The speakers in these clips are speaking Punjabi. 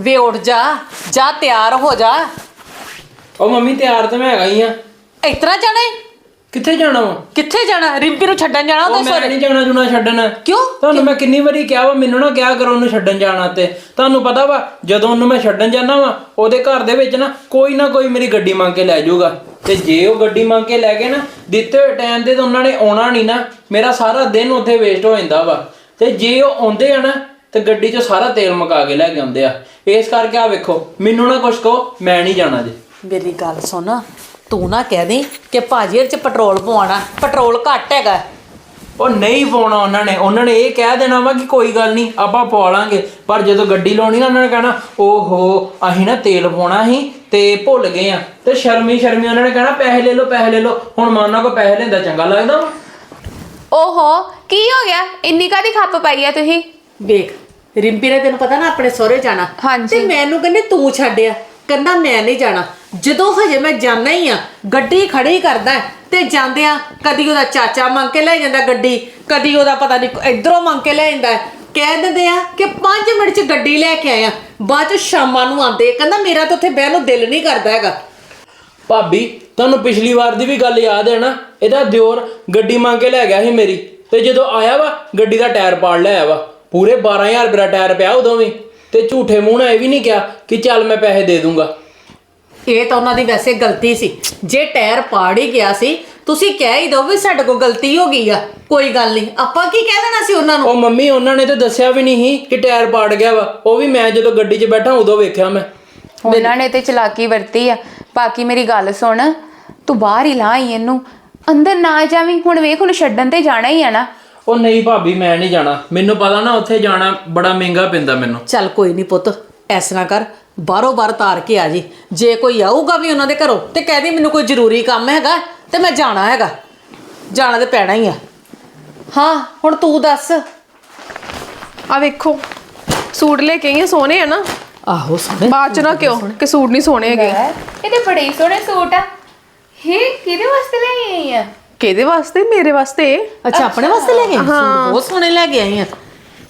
ਵੇ ਉੱਠ ਜਾ ਜਾ ਤਿਆਰ ਹੋ ਜਾ। ਉਹ ਮੰਮੀ ਤਿਆਰ ਤਾਂ ਮੈਂ ਹੈਗਾ ਹੀ ਆ। ਇਤਨਾ ਜਾਣਾ ਈ? ਕਿੱਥੇ ਜਾਣਾ ਵਾ? ਕਿੱਥੇ ਜਾਣਾ? ਰਿੰਪੀ ਨੂੰ ਛੱਡਣ ਜਾਣਾ ਉਹ ਉਹਦੇ ਮੈਂ ਨਹੀਂ ਜਾਣਾ ਜੁਣਾ ਛੱਡਣ। ਕਿਉਂ? ਤੁਹਾਨੂੰ ਮੈਂ ਕਿੰਨੀ ਵਾਰੀ ਕਿਹਾ ਵਾ ਮੈਨੂੰ ਨਾ ਕਿਹਾ ਕਰੋ ਉਹਨੂੰ ਛੱਡਣ ਜਾਣਾ ਤੇ। ਤੁਹਾਨੂੰ ਪਤਾ ਵਾ ਜਦੋਂ ਉਹਨੂੰ ਮੈਂ ਛੱਡਣ ਜਾਣਾ ਵਾ ਉਹਦੇ ਘਰ ਦੇ ਵਿੱਚ ਨਾ ਕੋਈ ਨਾ ਕੋਈ ਮੇਰੀ ਗੱਡੀ ਮੰਗ ਕੇ ਲੈ ਜਾਊਗਾ। ਤੇ ਜੇ ਉਹ ਗੱਡੀ ਮੰਗ ਕੇ ਲੈ ਗਏ ਨਾ ਦਿੱਤੇ ਹੋਏ ਟਾਈਮ ਤੇ ਤਾਂ ਉਹਨਾਂ ਨੇ ਆਉਣਾ ਨਹੀਂ ਨਾ ਮੇਰਾ ਸਾਰਾ ਦਿਨ ਉੱਥੇ ਵੇਸਟ ਹੋ ਜਾਂਦਾ ਵਾ। ਤੇ ਜੇ ਉਹ ਆਉਂਦੇ ਆ ਨਾ ਤੇ ਗੱਡੀ 'ਚੋਂ ਸਾਰਾ ਤੇਲ ਮੁਕਾ ਕੇ ਲੈ ਕੇ ਆਉਂਦੇ ਆ। ਇਸ ਕਰਕੇ ਆ ਵੇਖੋ ਮੈਨੂੰ ਨਾ ਕੁਛ ਕਹੋ ਮੈਂ ਨਹੀਂ ਜਾਣਾ ਜੀ ਮੇਰੀ ਗੱਲ ਸੁਣ ਤੂੰ ਨਾ ਕਹਿ ਦੇ ਕਿ ਭਾਜੀ ਇਹ ਚ ਪੈਟਰੋਲ ਪਵਾਉਣਾ ਪੈਟਰੋਲ ਘੱਟ ਹੈਗਾ। ਉਹ ਨਹੀਂ ਪਾਉਣਾ ਉਹਨਾਂ ਨੇ ਉਹਨਾਂ ਨੇ ਇਹ ਕਹਿ ਦੇਣਾ ਵਾ ਕਿ ਕੋਈ ਗੱਲ ਨਹੀਂ ਆਪਾਂ ਪਵਾ ਲਾਂਗੇ। ਪਰ ਜਦੋਂ ਗੱਡੀ ਲਾਉਣੀ ਨਾ ਉਹਨਾਂ ਨੇ ਕਹਿਣਾ ਓਹੋ ਅਸੀਂ ਨਾ ਤੇਲ ਪਾਉਣਾ ਸੀ ਤੇ ਭੁੱਲ ਗਏ ਆ। ਤੇ ਸ਼ਰਮੀ ਸ਼ਰਮੀ ਉਹਨਾਂ ਨੇ ਕਹਿਣਾ ਪੈਸੇ ਲੈ ਲਓ ਪੈਸੇ ਲੈ ਲਓ। ਹੁਣ ਮੈਂ ਉਹਨਾਂ ਕੋ ਪੈਸੇ ਲੈਂਦਾ ਚੰਗਾ ਲੱਗਦਾ ਵਾ। ਓਹੋ ਕੀ ਹੋ ਗਿਆ? ਇੰਨੀ ਕਾਦੀ ਖੱਪ ਪਾਈ ਆ ਤੁਸੀਂ? ਵੇਖ ਰਿੰਪੀ ਨੇ ਤੈਨੂੰ ਪਤਾ ਨਾ ਆਪਣੇ ਸਹੁਰੇ ਜਾਣਾ। ਹਾਂਜੀ। ਤੇ ਮੈਨੂੰ ਕਹਿੰਦੇ ਤੂੰ ਛੱਡਿਆ ਕਹਿੰਦਾ ਮੈਂ ਨਹੀਂ ਜਾਣਾ। ਜਦੋਂ ਹਜੇ ਮੈਂ ਜਾਣਾ ਹੀ ਆ ਗੱਡੀ ਖੜੀ ਕਰਦਾ ਹੈ, ਤੇ ਜਾਂਦਿਆਂ ਕਦੀ ਉਹਦਾ ਚਾਚਾ ਮੰਗ ਕੇ ਲੈ ਜਾਂਦਾ ਗੱਡੀ ਕਦੀ ਉਹਦਾ ਪਤਾ ਨਹੀਂ ਇਧਰੋਂ ਮੰਗ ਕੇ ਲੈ ਜਾਂਦਾ ਹੈ। ਕਹਿ ਦਿੰਦੇ ਆ ਕਿ 5 ਮਿੰਟ ਚ ਗੱਡੀ ਲੈ ਕੇ ਆਇਆ। ਬਾਅਦ ਚ ਸ਼ਾਮਾਂ ਨੂੰ ਆਂਦੇ ਕਹਿੰਦਾ ਮੇਰਾ ਤਾਂ ਉੱਥੇ ਬਹਿਣ ਨੂੰ ਦਿਲ ਨਹੀਂ ਕਰਦਾ ਹੈਗਾ। ਭਾਬੀ ਤੁਹਾਨੂੰ ਪਿਛਲੀ ਵਾਰ ਦੀ ਵੀ ਗੱਲ ਯਾਦ ਹੈ ਨਾ? ਇਹਦਾ ਦਿਓਰ ਗੱਡੀ ਮੰਗ ਕੇ ਲੈ ਗਿਆ ਸੀ ਮੇਰੀ। ਤੇ ਜਦੋਂ ਆਇਆ ਵਾ ਗੱਡੀ ਦਾ ਟਾਇਰ ਪਾੜ ਲਿਆ ਵਾ। ਪੂਰੇ 12000 ਰੁਪਏ ਦਾ ਟਾਇਰ ਪਿਆ ਉਦੋਂ ਵੀ ਤੇ ਝੂਠੇ ਮੂੰਹ ਨਾਲ ਇਹ ਵੀ ਨਹੀਂ ਕਿਹਾ ਕਿ ਚੱਲ ਮੈਂ ਪੈਸੇ ਦੇ ਦੂੰਗਾ। ਇਹ ਤਾਂ ਉਹਨਾਂ ਦੀ ਵੈਸੇ ਗਲਤੀ ਸੀ। ਜੇ ਟਾਇਰ ਪਾੜ ਹੀ ਗਿਆ ਸੀ ਤੁਸੀਂ ਕਹਿ ਹੀ ਦਿਓ ਵੀ ਸਾਡੇ ਕੋਲ ਗਲਤੀ ਹੋ ਗਈ ਆ। ਕੋਈ ਗੱਲ ਨਹੀਂ ਆਪਾਂ ਕੀ ਕਹਿ ਦੇਣਾ ਸੀ ਉਹਨਾਂ ਨੂੰ? ਉਹ ਮੰਮੀ ਉਹਨਾਂ ਨੇ ਤੇ ਦੱਸਿਆ ਵੀ ਨਹੀਂ ਸੀ ਕਿ ਟਾਇਰ ਪਾੜ ਗਿਆ ਵਾ। ਉਹ ਵੀ ਮੈਂ ਜਦੋਂ ਗੱਡੀ 'ਚ ਬੈਠਾ ਉਦੋਂ ਵੇਖਿਆ ਮੈਂ। ਉਹਨਾਂ ਨੇ ਤੇ ਚਲਾਕੀ ਵਰਤੀ ਆ। ਬਾਕੀ ਮੇਰੀ ਗੱਲ ਸੁਣ ਤੂੰ ਬਾਹਰ ਹੀ ਲਾਈ ਇਹਨੂੰ। ਅੰਦਰ ਨਾ ਜਾਵੀਂ ਹੁਣ ਵੇਖ ਹੁਣ ਛੱਡਣ ਤੇ ਜਾਣਾ ਹੀ ਆ ਨਾ। ਉਹ ਨਹੀਂ ਭਾਬੀ ਮੈਂ ਨਹੀਂ ਜਾਣਾ। ਮੈਨੂੰ ਪਤਾ ਨਾ ਉੱਥੇ ਜਾਣਾ ਬੜਾ ਮਹਿੰਗਾ ਪੈਂਦਾ ਮੈਨੂੰ। ਚੱਲ ਕੋਈ ਨਹੀਂ ਪੁੱਤ ਐਸ ਨਾ ਕਰ ਬਾਹਰੋਂ ਬਾਹਰ ਤਾਰ ਕੇ ਆ ਜੀ। ਜੇ ਕੋਈ ਆਊਗਾ ਵੀ ਉਹਨਾਂ ਦੇ ਘਰੋਂ ਤੇ ਕਹਿ ਦੀ ਮੈਨੂੰ ਕੋਈ ਜ਼ਰੂਰੀ ਕੰਮ ਹੈਗਾ ਤੇ ਮੈਂ ਜਾਣਾ ਹੈਗਾ। ਜਾਣਾ ਤੇ ਪੈਣਾ ਹੀ ਆ। ਹਾਂ ਹੁਣ ਤੂੰ ਦੱਸ। ਆ ਵੇਖੋ ਸੂਟ ਲੈ ਕੇ ਆਈ ਆ ਸੋਹਣੇ ਆ ਨਾ। ਆਹੋ ਸੋਹਣੇ। ਬਾਅਦ ਚ ਨਾ ਕਿਉਂ ਕਿ ਸੂਟ ਨਹੀਂ ਸੋਹਣੇ ਹੈਗੇ। ਇਹ ਤੇ ਬੜੇ ਹੀ ਸੋਹਣੇ ਸੂਟ ਆ। ਇਹ ਕਿਹਦੇ ਵਾਸਤੇ ਲੈ ਆਈ ਆ? ਕਿਹਦੇ ਵਾਸਤੇ? ਮੇਰੇ ਵਾਸਤੇ। ਅੱਛਾ ਆਪਣੇ ਵਾਸਤੇ ਲੈ ਗਏ ਬਹੁਤ ਸੋਹਣੇ ਲੈ ਕੇ ਆਈ ਆ।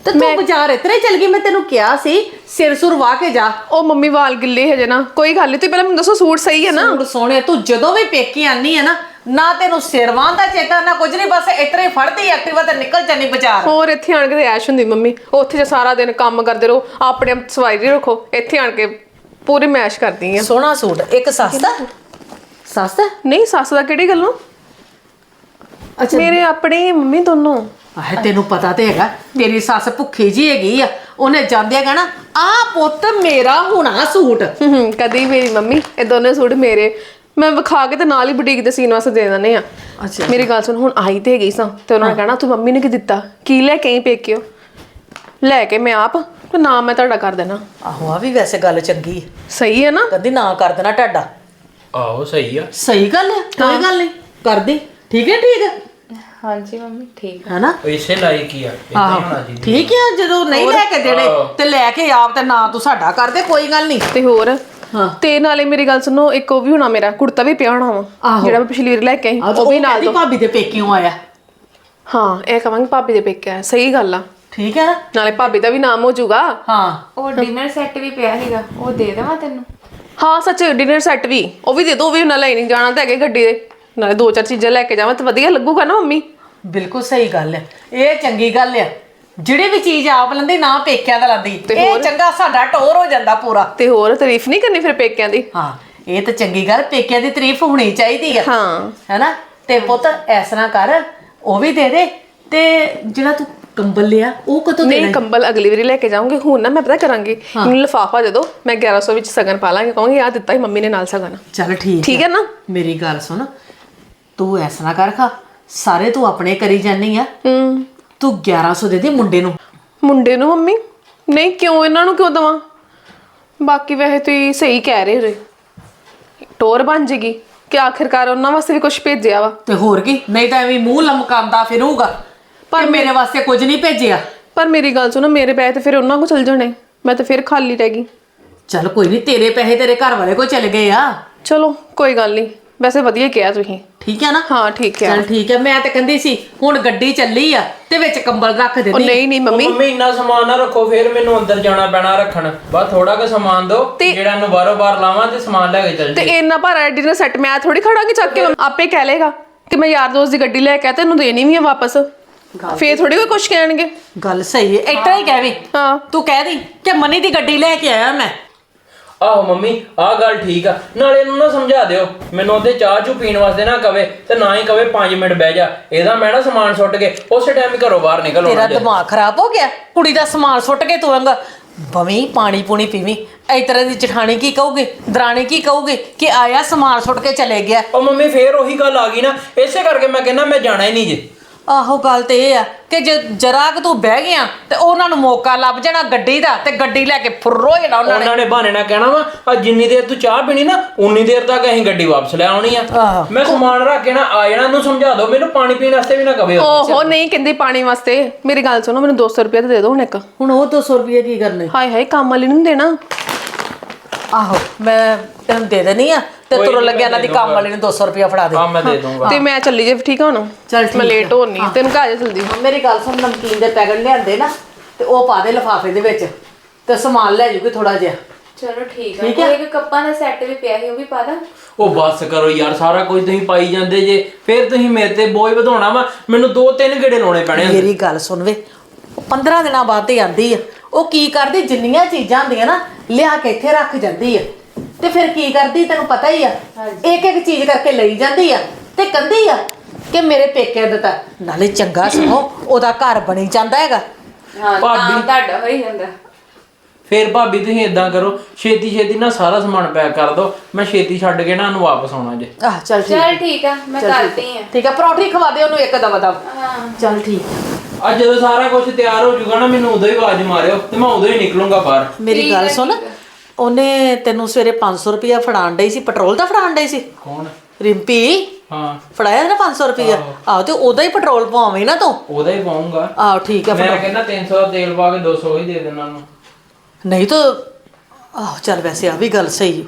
ਤੇ ਤੂੰ ਬਾਜ਼ਾਰ ਇਤਰੇ ਚਲ ਗਈ ਮੈਂ ਤੈਨੂੰ ਕਿਹਾ ਸੀ ਸਿਰ ਸੁਰ ਕੇ ਜਾ। ਉਹ ਮੰਮੀ ਵਾਲ ਗਿੱਲੇ ਹਜੇ ਨਾ। ਕੋਈ ਗੱਲ ਨਹੀਂ ਤੁਸੀਂ ਪਹਿਲਾਂ ਮੈਨੂੰ ਦੱਸੋ ਸੂਟ ਸਹੀ ਹੈ ਨਾ? ਸੂਟ ਸੋਹਣੇ ਤੂੰ ਜਦੋਂ ਵੀ ਪੇਕੀ ਆਨੀ ਹੈ ਨਾ ਨਾ ਤੈਨੂੰ ਸਿਰਵਾਂ ਦਾ ਚੇਤਾ ਨਾ ਕੁਝ ਨਹੀਂ ਬਸ ਇਤਰੇ ਫੜਦੀ ਐਕਟਿਵਾ ਤੇ ਨਿਕਲ ਜਾਨੀ ਬਾਜ਼ਾਰ। ਹੋਰ ਇੱਥੇ ਆਣ ਕੇ ਤੇ ਐਸ਼ ਹੁੰਦੀ ਮੰਮੀ। ਉੱਥੇ ਜੇ ਸਾਰਾ ਦਿਨ ਕੰਮ ਕਰਦੇ ਰਹੋ ਆਪਣੇ ਆਪ ਸਫ਼ਾਈ ਜੀ ਰੱਖੋ। ਇੱਥੇ ਆਣ ਕੇ ਪੂਰੀ ਮੈਸ਼ ਕਰਦੀ ਆ। ਸੋਹਣਾ ਸੂਟ। ਇੱਕ ਸਸਤਾ ਸਸਤਾ ਨਹੀਂ ਸੱਸ ਦਾ ਕਿਹੜੀ ਗੱਲੋਂ? ਅੱਛਾ। ਮੇਰੇ ਆਪਣੇ ਮੰਮੀ ਦੋਨੋਂ। ਆਹ ਤੈਨੂੰ ਪਤਾ ਤੇ ਹੈਗਾ ਮੇਰੀ ਸੱਸ ਭੁੱਖੀ ਜੀ ਹੈਗੀ ਆ ਉਹਨੇ ਜਾਂਦਿਆ ਕਹਿਣਾ ਆ ਪੁੱਤ ਮੇਰਾ ਹੋਣਾ ਸੂਟ। ਹੂੰ ਹੂੰ ਕਦੀ ਮੇਰੀ ਮੰਮੀ ਇਹ ਦੋਨੇ ਸੂਟ ਮੇਰੇ। ਮੈਂ ਵਿਖਾ ਕੇ ਤੇ ਨਾਲ ਹੀ ਬੁਟੀਕ ਤੇ ਸੀਨ ਵਾਸਤੇ ਦੇ ਦਿੰਦੇ ਆ ਅੱਛਾ। ਮੇਰੀ ਗੱਲ ਸੁਣ ਹੁਣ ਆਈ ਤੇ ਗਈ ਸਾਂ ਤੇ ਉਹਨਾਂ ਨੇ ਕਹਿਣਾ ਤੂੰ ਮੰਮੀ ਨੇ ਕੀ ਦਿੱਤਾ? ਕੀ ਲੈ ਕੇ ਆਈ ਪੇਕਿਓ? ਲੈ ਕੇ ਮੈਂ ਆਪ ਤੇ ਨਾ ਮੈਂ ਤੁਹਾਡਾ ਕਰ ਦੇਣਾ। ਆਹੋ ਆ ਵੀ ਵੈਸੇ ਗੱਲ ਚੰਗੀ ਹੈ ਸਹੀ ਹੈ ਨਾ? ਕਦੀ ਨਾ ਕਰ ਦੇਣਾ ਟਾਡਾ ਆਹੋ ਸਹੀ ਆ। ਸਹੀ ਗੱਲ ਹੈ ਕੋਈ ਗੱਲ ਨਹੀਂ ਕਰ ਦੇ। ਠੀਕ ਹੈ ਠੀਕ? ਹੈ ਹਾਂਜੀ ਮੰਮੀ ਠੀਕ ਹੈਨਾ? ਇਸੇ ਲਾਇਕ ਹੀ ਆ ਹੀ ਹੋਣਾ ਠੀਕ ਹੈ ਜਦੋਂ ਨਹੀਂ ਲੈ ਕੇ ਦੇਣੇ ਤੇ ਲੈ ਕੇ ਆਪ ਤੇ ਨਾ ਤੂੰ ਸਾਡਾ ਕਰ ਦੇ ਕੋਈ ਗੱਲ ਨਹੀਂ। ਤੇ ਹੋਰ? ਹਾਂ। ਤੇ ਨਾਲੇ ਮੇਰੀ ਗੱਲ ਸੁਣੋ ਇੱਕ ਉਹ ਵੀ ਹੋਣਾ ਮੇਰਾ ਕੁੜਤਾ ਵੀ ਪਿਆ ਹੋਣਾ ਵਾ ਆਹੋ। ਜਿਹੜਾ ਮੈਂ ਪਿਛਲੀ ਵਾਰ ਲੈ ਕੇ ਆਈ ਉਹ ਵੀ ਨਾਲ ਦੋ। ਭਾਬੀ ਦੇ ਪੇਕਿਓਂ ਆਇਆ। ਹਾਂ ਇਹ ਕਵਾਂਗੇ ਭਾਬੀ ਦੇ ਪੇਕੇ ਆ ਸਹੀ ਗੱਲ ਆ। ਠੀਕ ਹੈ। ਨਾ ਨਾਲੇ ਭਾਬੀ ਦਾ ਵੀ ਨਾਮ ਹੋ ਜਾਊਗਾ। ਹਾਂ। ਉਹ ਡਿਨਰ ਸੈੱਟ ਵੀ ਪਿਆ ਸੀਗਾ ਉਹ ਦੇ ਦੇਵਾਂ ਤੈਨੂੰ? ਹਾਂ ਸੱਚ ਡਿਨਰ ਸੈੱਟ ਵੀ ਉਹ ਵੀ ਦੇ ਦੋ ਉਹ ਵੀ ਨਾਲ ਲੈ ਨਹੀਂ ਜਾਣਾ ਤਾਂ ਹੈਗੇ ਗੱਡੀ ਦੇ। ਨਾਲੇ ਦੋ ਚਾਰ ਚੀਜ਼ਾਂ ਲੈ ਕੇ ਜਾਵਾਂ ਤਾਂ ਵਧੀਆ ਲੱਗੂਗਾ ਨਾ ਮੰਮੀ? ਬਿਲਕੁਲ ਸਹੀ ਗੱਲ ਹੈ। ਇਹ ਚੰਗੀ ਗੱਲ ਹੈ ਜਿਹੜੀ ਵੀ ਚੀਜ਼ ਆਪ ਲੈਂਦੀ ਨਾ ਪੇਕਿਆਂ ਦਾ ਲੈਂਦੀ। ਇਹ ਚੰਗਾ ਸਾਡਾ ਟੋਰ ਹੋ ਜਾਂਦਾ ਪੂਰਾ। ਤੇ ਹੋਰ ਤਾਰੀਫ ਨਹੀਂ ਕਰਨੀ ਫਿਰ ਪੇਕਿਆਂ ਦੀ? ਹਾਂ ਇਹ ਤਾਂ ਚੰਗੀ ਗੱਲ ਪੇਕਿਆਂ ਦੀ ਤਾਰੀਫ ਹੋਣੀ ਚਾਹੀਦੀ ਹੈ ਹਾਂ। ਹੈਨਾ? ਤੇ ਪੁੱਤ ਐਸ ਨਾ ਕਰ ਉਹ ਵੀ ਦੇ ਦੇ ਤੇ ਜਿਹੜਾ ਤੂੰ ਕੰਬਲ ਲਿਆ ਉਹ ਕਦੋਂ ਦੇਣਾ ਨਹੀਂ ਕੰਬਲ ਅਗਲੀ ਵਾਰੀ ਲੈ ਕੇ ਜਾਵਾਂਗੇ ਹੁਣ ਨਾ ਮੈਂ ਪਤਾ ਕਰਾਂਗੀ। ਮੈਨੂੰ ਲਿਫਾਫਾ ਦੇ ਦਿਓ ਮੈਂ 1100 ਵਿੱਚ ਸਗਨ ਪਾ ਲਾਂਗੇ। ਕਹਾਂਗੀ ਆ ਦਿੱਤਾ ਹੀ ਮੰਮੀ ਨੇ ਨਾਲ ਸਗਨ। ਚੱਲ ਠੀਕ ਠੀਕ ਹੈ ਨਾ? ਮੇਰੀ ਗੱਲ ਸੁਣ। ਤੂੰ ਐਸ ਨਾ ਕਰ ਖਾ। ਸਾਰੇ ਤੂੰ ਆਪਣੇ ਕਰੀ ਜਾਨੀ ਆ। ਹੂੰ। ਤੂੰ 1100 ਦੇ ਦੇ ਮੁੰਡੇ ਨੂੰ। ਮੁੰਡੇ ਨੂੰ ਮੰਮੀ? ਨਹੀਂ ਕਿਉਂ? ਇਹਨਾਂ ਨੂੰ ਕਿਉਂ ਦਵਾਂ? ਬਾਕੀ ਵੈਸੇ ਤੁਸੀਂ ਸਹੀ ਕਹਿ ਰਹੇ ਹੋ ਟੋਰ ਬਣ ਜੇਗੀ। ਕਿ ਆਖਿਰਕਾਰ ਉਹਨਾਂ ਵਾਸਤੇ ਵੀ ਕੁਝ ਭੇਜਿਆ ਵਾ। ਤੇ ਹੋਰ ਕੀ? ਨਹੀਂ ਤਾਂ ਐਵੇਂ ਮੂੰਹ ਲਮਕਾਉਂਦਾ ਫਿਰੂਗਾ ਪਰ ਮੇਰੇ ਵਾਸਤੇ ਕੁਝ ਨਹੀਂ ਭੇਜਿਆ। ਪਰ ਮੇਰੀ ਗੱਲ ਸੁਣੋ ਮੇਰੇ ਪੈਸੇ ਤੇ ਫਿਰ ਉਹਨਾਂ ਕੋ ਚਲ ਜਾਣੇ। ਮੈਂ ਤਾਂ ਫਿਰ ਖਾਲੀ ਰਹਿ ਗਈ। ਚੱਲ ਕੋਈ ਨਹੀਂ ਤੇਰੇ ਪੈਸੇ ਤੇਰੇ ਘਰ ਵਾਲੇ ਕੋ ਚਲੇ ਗਏ ਆ। ਚਲੋ ਕੋਈ ਗੱਲ ਨਹੀਂ। ਵੈਸੇ ਵਧੀਆ ਕਿਹਾ ਤੁਸੀਂ। ਠੀਕ ਹੈ ਨਾ? ਹਾਂ ਠੀਕ ਹੈ। ਚਲ ਠੀਕ ਹੈ। ਮੈਂ ਤੇ ਕਹਿੰਦੀ ਸੀ ਹੁਣ ਗੱਡੀ ਚੱਲੀ ਆ ਤੇ ਵਿੱਚ ਕੰਬਲ ਰੱਖ ਉਹ ਦਿੰਦੀ ਨਹੀਂ ਨਹੀਂ ਮੰਮੀ। ਮੰਮੀ ਇੰਨਾ ਸਮਾਨ ਨਾ ਰੱਖੋ ਫਿਰ ਮੈਨੂੰ ਅੰਦਰ ਜਾਣਾ ਪੈਣਾ ਰੱਖਣ। ਬਸ ਥੋੜਾ ਕੁ ਸਮਾਨ ਦਿਓ ਤੇ- ਜਿਹੜਾ ਨੂੰ ਬਾਰੋ ਬਾਰ ਲਾਵਾਂ ਤੇ ਸਮਾਨ ਲੈ ਕੇ ਚੱਲ ਤੇ ਜੀ ਇੰਨਾ ਭਾਰਾ ਡਿਨਰ ਸੈੱਟ ਮੈਂ ਥੋੜੀ ਖੜਾਂਗੀ ਚੱਕ ਕੇ ਆਪੇ ਕਹਿ ਲੇਗਾ ਕਿ ਮੈਂ ਯਾਰ ਦੋਸਤ ਦੀ ਗੱਡੀ ਲੈ ਕੇ ਆ ਤੈਨੂੰ ਦੇਣੀ ਵੀ ਆ ਵਾਪਸ। ਫੇਰ ਥੋੜੀ ਕੋਈ ਕੁਛ ਕਹਿਣਗੇ। ਗੱਲ ਸਹੀ ਹੈ। ਇਤਨਾ ਹੀ ਕਹਿ ਵੀ। ਹਾਂ। ਤੂੰ ਕਹਿ ਦੀ ਕਿ ਮਨੀ ਦੀ ਗੱਡੀ ਲੈ ਕੇ ਆਇਆ ਮੈਂ। ਆਹੋ ਮੰਮੀ ਆਹ ਗੱਲ ਠੀਕ ਆ। ਨਾਲੇ ਇਹਨੂੰ ਨਾ ਸਮਝਾ ਦਿਓ ਮੈਨੂੰ ਉਹਦੇ ਚਾਹ ਚੂ ਪੀਣ ਵਾਸਤੇ ਨਾ ਕਵੇ ਤੇ ਨਾ ਹੀ ਕਵੇ 5 ਮਿੰਟ ਬਹਿ ਜਾ। ਇਹਦਾ ਮੈਂ ਨਾ ਸਮਾਨ ਸੁੱਟ ਕੇ ਉਸੇ ਟਾਈਮ ਹੀ ਘਰੋਂ ਬਾਹਰ ਨਿਕਲ ਤੇਰਾ ਆਉਣਾ ਜੇ। ਦਿਮਾਗ ਖਰਾਬ ਹੋ ਗਿਆ? ਕੁੜੀ ਦਾ ਸਮਾਨ ਸੁੱਟ ਕੇ ਤੁਰੰਗਾ ਬਵੀਂ ਪਾਣੀ ਪੂਣੀ ਪੀਵੀਂ। ਇਸ ਤਰ੍ਹਾਂ ਦੀ ਜਠਾਣੀ ਕੀ ਕਹੂਗੀ? ਦਰਾਣੀ ਕੀ ਕਹੂਗੀ ਕਿ ਆਇਆ ਸਮਾਨ ਸੁੱਟ ਕੇ ਚਲੇ ਗਿਆ? ਉਹ ਮੰਮੀ ਫੇਰ ਉਹੀ ਗੱਲ ਆ ਗਈ ਨਾ। ਇਸੇ ਕਰਕੇ ਮੈਂ ਕਹਿੰਦਾ ਮੈਂ ਜਾਣਾ ਹੀ ਨਹੀਂ ਜੇ। ਆਹੋ ਗੱਲ ਤੇ ਇਹ ਆ ਕਿ ਜੇ ਜਰਾ ਕਿ ਤੂੰ ਬਹਿ ਗਿਆ ਤੇ ਉਹਨਾਂ ਨੂੰ ਮੌਕਾ ਲੱਭ ਜਾਣਾ ਗੱਡੀ ਦਾ ਤੇ ਗੱਡੀ ਲੈ ਕੇ ਫੁਰੋ ਜਾਣਾ ਉਹਨਾਂ ਨੇ। ਉਹਨਾਂ ਨੇ ਬਹਾਨੇ ਨਾਲ ਕਹਿਣਾ ਵਾ ਆ ਜਿੰਨੀ ਦੇਰ ਤੂੰ ਚਾਹ ਪੀਣੀ ਨਾ ਉਨੀ ਦੇਰ ਤੱਕ ਅਸੀਂ ਗੱਡੀ ਵਾਪਸ ਲੈ ਆਉਣੀ ਆ। ਆਹੋ। ਮੈਂ ਸਮਾਨ ਰੱਖ ਕੇ ਨਾ ਆ ਜਾਣਾ ਨੂੰ ਸਮਝਾ ਦਿਓ ਮੈਨੂੰ ਪਾਣੀ ਪੀਣ ਵਾਸਤੇ ਵੀ ਨਾ ਕਵੇ ਉਹ। ਓਹੋ ਨਹੀਂ ਕਹਿੰਦੀ ਪਾਣੀ ਵਾਸਤੇ। ਮੇਰੀ ਗੱਲ ਸੁਣੋ ਮੈਨੂੰ 200 ਰੁਪਏ ਤੇ ਦੇ ਦਿਓ ਹੁਣ ਇੱਕ। ਹੁਣ ਉਹ 200 ਰੁਪਏ ਕੀ ਕਰਨੇ? ਹਾਏ ਹਾਏ ਕੰਮ ਵਾਲੀ ਨੂੰ ਨੀ ਦੇਣਾ। ਆਹੋ ਮੈਂ ਤੈਨੂੰ ਦੇ ਦੇਣੀ ਆ ਤੇ ਕੋਈ ਨੀ, ਲੱਗਿਆ ਮੈਂ ਇਹਨਾਂ ਦੀ ਦੇ ਕੰਮ ਵਾਲੀ ਨੂੰ 200 ਰੁਪਏ ਫੜਾ ਦੇ। ਹਾਂ ਮੈਂ ਦੇ ਦੂੰਗਾ ਤੇ ਮੈਂ ਚੱਲੀ ਜੇ ਠੀਕ ਆ ਹੁਣ? ਚੱਲ ਠੀਕ ਮੈਂ ਲੇਟ ਆ। ਹੋਣੀ ਤੈਨੂੰ ਘਰ ਜਾ ਜਲਦੀ ਮੇਰੀ ਗੱਲ ਸੁਣ ਨਮਕੀਨ ਦੇ ਪੈਕਟ ਲਿਆਂਦੇ ਨਾ ਤੇ ਉਹ ਪਾ ਦੇ ਲਿਫਾਫੇ ਦੇ ਵਿੱਚ ਤੇ ਸਮਾਨ ਲੈ ਜੂਗੀ ਥੋੜਾ ਜਿਹਾ। ਚਲੋ ਠੀਕ ਠੀਕ ਆ। ਇੱਕ ਕੱਪਾਂ ਦਾ ਸੈੱਟ ਵੀ ਪਿਆ ਸੀ ਉਹ ਵੀ ਪਾ ਦਾਂ। ਉਹ ਬੱਸ ਕਰੋ ਯਾਰ ਸਾਰਾ ਕੁਝ ਤੁਸੀਂ ਪਾਈ ਜਾਂਦੇ ਜੇ। ਫਿਰ ਤੁਸੀਂ ਮੇਰੇ ਤੇ ਬੋਝ ਵਧਾਉਣਾ ਵਾ ਮੈਨੂੰ ਦੋ ਤਿੰਨ ਗੇੜੇ ਲਾਉਣੇ ਪੈਣੇ ਹੁੰਦੇ। ਮੇਰੀ ਗੱਲ ਸੁਣ ਵੇ ਉਹ 15 ਦਿਨਾਂ ਬਾਅਦ ਤੇ ਆਂਦੀ ਆ। ਉਹ ਕੀ ਕਰਦੀ ਜਿੰਨੀਆਂ ਚੀਜ਼ਾਂ ਹੁੰਦੀਆਂ ਨਾ ਲਿਆ ਕੇ ਇੱਥੇ ਰੱਖ ਜਾਂਦੀ ਆ। ਤੇ ਫਿਰ ਕੀ ਕਰਦੀ ਤੈਨੂੰ ਪਤਾ ਹੀ ਆ। ਇੱਕ ਇੱਕ ਚੀਜ਼ ਕਰਕੇ ਲਈ ਜਾਂਦੀ ਆ ਤੇ ਕੰਦੀ ਆ ਕਿ ਮੇਰੇ ਪੇਕੇ ਦਿੱਤਾ ਨਾਲੇ ਚੰਗਾ ਸੁਣੋ ਉਹਦਾ ਘਰ ਬਣੀ ਜਾਂਦਾ ਹੈਗਾ। ਹਾਂ ਭਾਬੀ- ਨਾਮ ਤੁਹਾਡਾ ਹੋਈ ਜਾਂਦਾ। ਫਿਰ ਭਾਬੀ ਤੁਸੀਂ ਇਦਾਂ ਕਰੋ ਛੇਤੀ ਛੇਤੀ ਨਾ ਸਾਰਾ ਸਮਾਨ ਪੈਕ ਕਰ ਦਿਓ ਮੈਂ ਛੇਤੀ ਛੱਡ ਕੇ ਨਾ ਉਹਨੂੰ ਵਾਪਸ ਆਉਣਾ ਜੇ। ਆਹ ਚੱਲ ਠੀਕ ਚਲ ਠੀਕ ਆ ਮੈਂ ਚੱਲ ਕਰਦੀ ਆ। ਠੀਕ ਆ ਪਰੌਂਠੀ ਖਵਾ ਦੇ ਉਹਨੂੰ ਇੱਕ ਦਵਾ ਦਵ। ਹਾਂ। ਚੱਲ ਠੀਕ ਅੱਜ ਜਦੋਂ ਸਾਰਾ ਕੁਝ ਤਿਆਰ ਹੋ ਜਾਊਗਾ ਨਾ ਮੈਨੂੰ ਉਦੋਂ ਹੀ ਆਵਾਜ਼ ਮਾਰਿਓ ਤੇ ਮੈਂ ਉਦੋਂ ਹੀ ਨਿਕਲੂੰਗਾ ਬਾਹਰ। ਮੇਰੀ ਗੱਲ ਸੁਣ। ਉਹਨੇ ਤੈਨੂੰ ਸਵੇਰੇ 500 ਰੁਪਇਆ ਫੜਾਣ ਡਈ ਸੀ ਪੈਟਰੋਲ ਦਾ ਫੜਾਣ ਡਈ ਸੀ? ਕੌਣ? ਰਿੰਪੀ? ਹਾਂ। ਫੜਾਇਆ ਨਾ 500 ਰੁਪਇਆ? ਆਹੋ। ਤੇ ਉਹਦਾ ਹੀ ਪੈਟਰੋਲ ਪਵਾਵੇਂ ਨਾ ਤੂੰ? ਉਹਦਾ ਹੀ ਪਾਉਂਗਾ ਆਹੋ ਠੀਕ ਆ ਮੈਂ ਕਹਿੰਦਾ 300 ਦਾ ਤੇਲ ਪਾ ਕੇ 200 ਹੀ ਦੇ ਦੇਣਾ ਉਹਨੂੰ। ਨਹੀਂ ਤਾਂ ਆਹੋ ਚੱਲ ਵੈਸੇ ਆ ਵੀ ਗੱਲ ਸਹੀ।